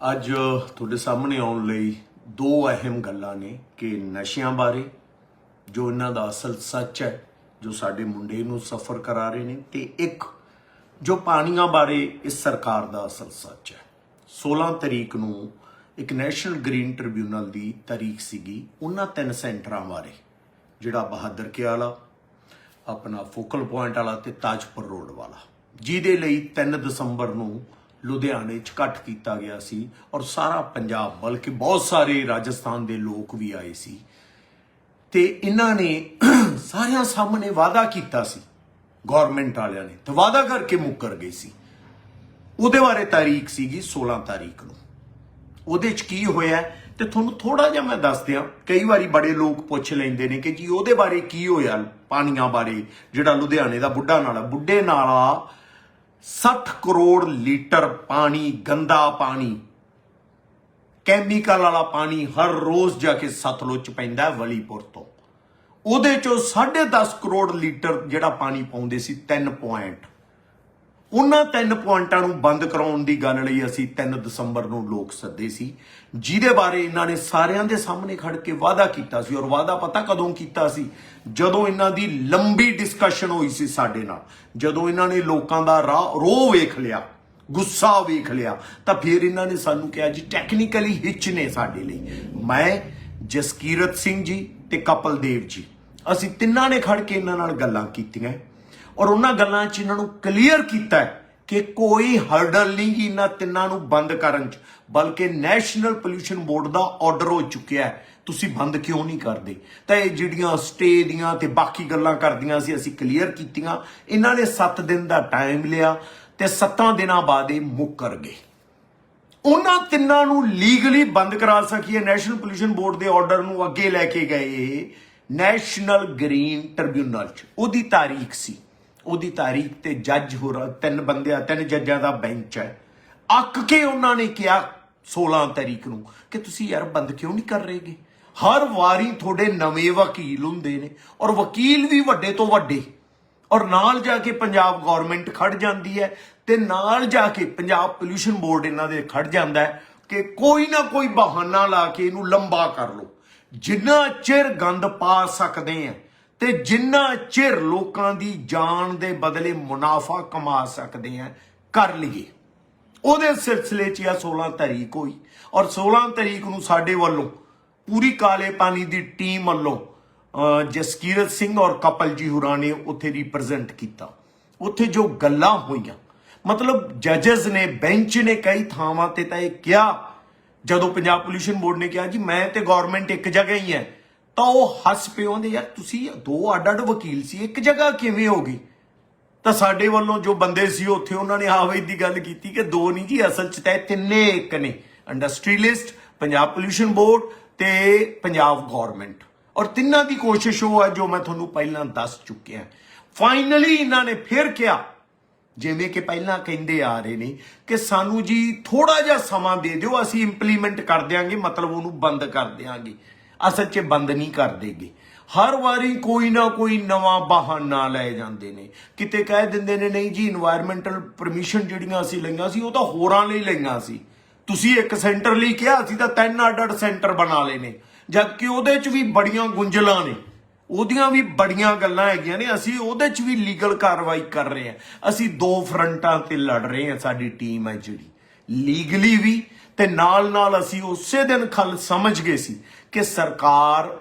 ਅੱਜ ਤੁਹਾਡੇ ਸਾਹਮਣੇ ਆਉਣ ਲਈ ਦੋ ਅਹਿਮ ਗੱਲਾਂ ਨੇ ਕਿ ਨਸ਼ਿਆਂ ਬਾਰੇ, ਜੋ ਇਹਨਾਂ ਦਾ ਅਸਲ ਸੱਚ ਹੈ, ਜੋ ਸਾਡੇ ਮੁੰਡੇ ਨੂੰ ਸਫਰ ਕਰਾ ਰਹੇ ਨੇ, ਤੇ ਇੱਕ ਜੋ ਪਾਣੀਆਂ ਬਾਰੇ ਇਸ ਸਰਕਾਰ ਦਾ ਅਸਲ ਸੱਚ ਹੈ। 16 ਤਰੀਕ ਨੂੰ ਇੱਕ ਨੈਸ਼ਨਲ ਗ੍ਰੀਨ ਟ੍ਰਿਬਿਊਨਲ ਦੀ ਤਾਰੀਖ ਸੀਗੀ, ਉਹਨਾਂ ਤਿੰਨ ਸੈਂਟਰਾਂ ਬਾਰੇ, ਜਿਹੜਾ ਬਹਾਦਰ ਕੇ ਵਾਲਾ ਆਪਣਾ ਫੋਕਲ ਪੁਆਇੰਟ ਵਾਲਾ ਤੇ ਤਾਜਪੁਰ ਰੋਡ ਵਾਲਾ। ਜਿਹਦੇ ਲਈ 3 ਦਸੰਬਰ ਨੂੰ ਲੁਧਿਆਣੇ 'ਚ ਇਕੱਠ ਕੀਤਾ ਗਿਆ ਸੀ ਔਰ ਸਾਰਾ ਪੰਜਾਬ ਬਲਕਿ ਬਹੁਤ ਸਾਰੇ ਰਾਜਸਥਾਨ ਦੇ ਲੋਕ ਵੀ ਆਏ ਸੀ। ਤੇ ਇਹਨਾਂ ਨੇ ਸਾਰਿਆਂ ਸਾਹਮਣੇ ਵਾਅਦਾ ਕੀਤਾ ਸੀ। ਗਵਰਨਮੈਂਟ ਵਾਲਿਆਂ ਨੇ ਤੇ ਵਾਅਦਾ ਕਰਕੇ ਮੁੱਕਰ ਗਏ ਸੀ। ਉਹਦੇ ਬਾਰੇ ਤਾਰੀਖ ਸੀਗੀ 16 ਤਾਰੀਖ ਨੂੰ। ਉਹਦੇ ਚ ਕੀ ਹੋਇਆ ਤੇ ਤੁਹਾਨੂੰ ਥੋੜਾ ਜਿਹਾ ਮੈਂ ਦੱਸ ਦਿਆਂ, ਕਈ ਵਾਰੀ ਬੜੇ ਲੋਕ ਪੁੱਛ ਲੈਂਦੇ ਨੇ ਕਿ ਜੀ ਉਹਦੇ ਬਾਰੇ ਕੀ ਹੋਇਆ ਪਾਣੀਆਂ ਬਾਰੇ, ਜਿਹੜਾ ਲੁਧਿਆਣੇ ਦਾ ਬੁੱਢਾ ਨਾਲਾ, ਬੁੱਢੇ ਨਾਲਾ 60 ਕਰੋੜ ਲੀਟਰ ਪਾਣੀ, ਗੰਦਾ ਪਾਣੀ ਕੈਮੀਕਲ ਵਾਲਾ ਪਾਣੀ ਹਰ ਰੋਜ਼ ਜਾ ਕੇ ਸਤਲੁਜ ਚ ਪੈਂਦਾ ਵਲੀਪੁਰ ਤੋਂ। ਉਹਦੇ ਚੋਂ 10.5 ਕਰੋੜ ਲੀਟਰ ਜਿਹੜਾ ਪਾਣੀ ਪਾਉਂਦੇ ਸੀ 3 ਪੁਆਇੰਟ ਉਹਨਾਂ ਤਿੰਨ ਪੁਆਇੰਟਾਂ ਨੂੰ ਬੰਦ ਕਰਾਉਣ ਦੀ ਗੱਲ ਲਈ ਅਸੀਂ 3 ਦਸੰਬਰ ਨੂੰ ਲੋਕ ਸੱਦੇ ਸੀ। ਜਿਹਦੇ ਬਾਰੇ ਇਹਨਾਂ ਨੇ ਸਾਰਿਆਂ ਦੇ ਸਾਹਮਣੇ ਖੜ ਕੇ ਵਾਅਦਾ ਕੀਤਾ ਸੀ ਔਰ ਵਾਅਦਾ ਪਤਾ ਕਦੋਂ ਕੀਤਾ ਸੀ? ਜਦੋਂ ਇਹਨਾਂ ਦੀ ਲੰਬੀ ਡਿਸਕਸ਼ਨ ਹੋਈ ਸੀ ਸਾਡੇ ਨਾਲ। ਜਦੋਂ ਇਹਨਾਂ ਨੇ ਲੋਕਾਂ ਦਾ ਰਾਹ ਰੋਹ ਵੇਖ ਲਿਆ, ਗੁੱਸਾ ਵੇਖ ਲਿਆ, ਤਾਂ ਫਿਰ ਇਹਨਾਂ ਨੇ ਸਾਨੂੰ ਕਿਹਾ ਜੀ ਟੈਕਨੀਕਲੀ ਹਿੱਚ ਨੇ ਸਾਡੇ ਲਈ। ਮੈਂ, ਜਸਕੀਰਤ ਸਿੰਘ ਜੀ ਤੇ ਕਪਲਦੇਵ ਜੀ, ਅਸੀਂ ਤਿੰਨਾਂ ਨੇ ਖੜ ਕੇ ਇਹਨਾਂ ਨਾਲ ਗੱਲਾਂ ਕੀਤੀਆਂ। ਔਰ ਉਹਨਾਂ ਗੱਲਾਂ 'ਚ ਇਹਨਾਂ ਨੂੰ ਕਲੀਅਰ ਕੀਤਾ ਹੈ ਕਿ ਕੋਈ ਹਰਡਲ ਨਹੀਂ ਕਿ ਇਹਨਾਂ ਤਿੰਨਾਂ ਨੂੰ ਬੰਦ ਕਰਨ 'ਚ, ਬਲਕਿ ਨੈਸ਼ਨਲ ਪੋਲੂਸ਼ਨ ਬੋਰਡ ਦਾ ਆਰਡਰ ਹੋ ਚੁੱਕਿਆ ਹੈ। ਤੁਸੀਂ ਬੰਦ ਕਿਉਂ ਨਹੀਂ ਕਰਦੇ? ਤਾਂ ਇਹ ਜਿਹੜੀਆਂ ਸਟੇ ਦੀਆਂ ਤੇ ਬਾਕੀ ਗੱਲਾਂ ਕਰਦੀਆਂ ਸੀ, ਅਸੀਂ ਕਲੀਅਰ ਕੀਤੀਆਂ। ਇਹਨਾਂ ਨੇ 7 ਦਿਨ ਦਾ ਟਾਈਮ ਲਿਆ ਤੇ 7 ਦਿਨਾਂ ਬਾਅਦ ਇਹ ਮੁੱਕਰ ਗਏ। ਉਹਨਾਂ ਤਿੰਨਾਂ ਨੂੰ ਲੀਗਲੀ ਬੰਦ ਕਰਾ ਸਕੀਏ ਨੈਸ਼ਨਲ ਪੋਲੂਸ਼ਨ ਬੋਰਡ ਦੇ ਆਰਡਰ ਨੂੰ ਅੱਗੇ ਲੈ ਕੇ ਗਏ ਨੈਸ਼ਨਲ ਗ੍ਰੀਨ ਟ੍ਰਿਬਿਊਨਲ ਚ। ਉਹਦੀ ਤਾਰੀਖ ਸੀ। ਉਹਦੀ ਤਾਰੀਖ ਤੇ ਜੱਜ ਹੋ ਤਿੰਨ ਬੰਦਿਆਂ, ਤਿੰਨ ਜੱਜਾਂ ਦਾ ਬੈਂਚ ਹੈ। ਅੱਕ ਕੇ ਉਹਨਾਂ ਨੇ ਕਿਹਾ 16 ਤਾਰੀਖ ਨੂੰ ਕਿ ਤੁਸੀਂ ਯਾਰ ਬੰਦ ਕਿਉਂ ਨਹੀਂ ਕਰ ਰਹੇਗੇ? ਹਰ ਵਾਰੀ ਤੁਹਾਡੇ ਨਵੇਂ ਵਕੀਲ ਹੁੰਦੇ ਨੇ ਔਰ ਵਕੀਲ ਵੀ ਵੱਡੇ ਤੋਂ ਵੱਡੇ। ਔਰ ਨਾਲ ਜਾ ਕੇ ਪੰਜਾਬ ਗਵਰਨਮੈਂਟ ਖੜ ਜਾਂਦੀ ਹੈ ਤੇ ਨਾਲ ਜਾ ਕੇ ਪੰਜਾਬ ਪੋਲੂਸ਼ਨ ਬੋਰਡ ਇਹਨਾਂ ਦੇ ਖੜ ਜਾਂਦਾ ਹੈ ਕਿ ਕੋਈ ਨਾ ਕੋਈ ਬਹਾਨਾ ਲਾ ਕੇ ਇਹਨੂੰ ਲੰਬਾ ਕਰ ਲਓ। ਜਿੰਨਾ ਚਿਰ ਗੰਦ ਪਾ ਸਕਦੇ ਆ ਤੇ ਜਿੰਨਾ ਚਿਰ ਲੋਕਾਂ ਦੀ ਜਾਨ ਦੇ ਬਦਲੇ ਮੁਨਾਫਾ ਕਮਾ ਸਕਦੇ ਆ, ਕਰ ਲਈਏ। ਉਹਦੇ ਸਿਲਸਿਲੇ 'ਚ ਆ 16 ਤਰੀਕ ਹੋਈ ਔਰ 16 ਤਰੀਕ ਨੂੰ ਸਾਡੇ ਵੱਲੋਂ ਪੂਰੀ ਕਾਲੇ ਪਾਣੀ ਦੀ ਟੀਮ ਵੱਲੋਂ ਜਸਕੀਰਤ ਸਿੰਘ ਔਰ ਕਪਲ ਜੀ ਹੁਰਾ ਨੇ ਉੱਥੇ ਰਿਪਰੈਜ਼ੈਂਟ ਕੀਤਾ। ਉੱਥੇ ਜੋ ਗੱਲਾਂ ਹੋਈਆਂ, ਮਤਲਬ ਜੱਜਸ ਨੇ ਬੈਂਚ ਨੇ ਕਈ ਥਾਵਾਂ ਤੇ ਤਾਂ ਇਹ ਕਿਹਾ, ਜਦੋਂ ਪੰਜਾਬ ਪੋਲੂਸ਼ਨ ਬੋਰਡ ਨੇ ਕਿਹਾ, ਜੀ, ਮੈਂ ਤੇ ਗਵਰਨਮੈਂਟ ਇੱਕ ਜਗ੍ਹਾ ਹੀ ਹੈ। ਤਾਂ ਉਹ ਹੱਸ ਪਿਓ ਦੇ ਯਾਰ ਤੁਸੀਂ ਦੋ ਅੱਡ-ਅੱਡ ਵਕੀਲ ਸੀ, ਇੱਕ ਜਗ੍ਹਾ ਕਿਵੇਂ ਹੋ ਗਈ? ਤਾਂ ਸਾਡੇ ਵੱਲੋਂ ਜੋ ਬੰਦੇ ਸੀ ਉੱਥੇ ਉਹਨਾਂ ਨੇ ਆਵੇ ਦੀ ਗੱਲ ਕੀਤੀ ਕਿ ਦੋ ਨਹੀਂ ਜੀ, ਅਸਲ 'ਚ ਤਾਂ ਇਹ ਤਿੰਨੇ ਇੱਕ ਨੇ ਇੰਡਸਟਰੀਲਿਸਟ ਪੰਜਾਬ ਪੋਲੂਸ਼ਨ ਬੋਰਡ ਤੇ ਪੰਜਾਬ ਗਵਰਨਮੈਂਟ। ਔਰ ਤਿੰਨਾਂ ਦੀ ਕੋਸ਼ਿਸ਼ ਉਹ ਹੈ ਜੋ ਮੈਂ ਤੁਹਾਨੂੰ ਪਹਿਲਾਂ ਦੱਸ ਚੁੱਕਿਆ ਫਾਈਨਲੀ ਇਹਨਾਂ ਨੇ ਫਿਰ ਕਿਹਾ, ਜਿਵੇਂ ਕਿ ਪਹਿਲਾਂ ਕਹਿੰਦੇ ਆ ਰਹੇ ਨੇ ਕਿ ਸਾਨੂੰ ਜੀ ਥੋੜਾ ਜਿਹਾ ਸਮਾਂ ਦੇ ਦਿਓ, ਅਸੀਂ ਇੰਪਲੀਮੈਂਟ ਕਰ ਦਿਆਂਗੇ, ਮਤਲਬ ਉਹਨੂੰ ਬੰਦ ਕਰ ਦਿਆਂਗੇ। ਅਸਲ 'ਚ ਬੰਦ ਨਹੀਂ ਕਰਦੇਗੇ ਹਰ ਵਾਰੀ ਕੋਈ ਨਾ ਕੋਈ ਨਵਾਂ ਬਹਾਨਾ ਲੈ ਜਾਂਦੇ ਨੇ। ਕਿਤੇ ਕਹਿ ਦਿੰਦੇ ਨੇ, ਨਹੀਂ ਜੀ এনवायरमेंटल ਪਰਮਿਸ਼ਨ ਜਿਹੜੀਆਂ ਅਸੀਂ ਲਈਆਂ ਸੀ, ਉਹ ਤਾਂ ਹੋਰਾਂ ਲਈ ਲਈਆਂ ਸੀ। ਤੁਸੀਂ ਇੱਕ ਸੈਂਟਰ ਲਈ ਕਿਹਾ, ਅਸੀਂ ਤਾਂ ਤਿੰਨ ਅੱਡ-ਅੱਡ ਸੈਂਟਰ ਬਣਾ ਲਏ ਨੇ। ਜਦ ਕਿ ਉਹਦੇ 'ਚ ਵੀ ਬੜੀਆਂ ਗੁੰਝਲਾਂ ਨੇ। ਉਹਦੀਆਂ ਵੀ ਬੜੀਆਂ ਗੱਲਾਂ ਹੈਗੀਆਂ ਨੇ। ਅਸੀਂ ਉਹਦੇ 'ਚ ਵੀ ਲੀਗਲ ਕਾਰਵਾਈ ਕਰ ਰਹੇ ਹਾਂ। ਅਸੀਂ ਦੋ ਫਰੰਟਾਂ ਤੇ ਲੜ ਰਹੇ ਹਾਂ ਸਾਡੀ ਟੀਮ ਹੈ ਜਿਹੜੀ। ਲੀਗਲੀ ਵੀ ਤੇ ਨਾਲ ਨਾਲ ਅਸੀਂ ਉਸੇ ਦਿਨ ਖਲ ਸਮਝ ਗਏ ਸੀ ਕਿ ਸਰਕਾਰ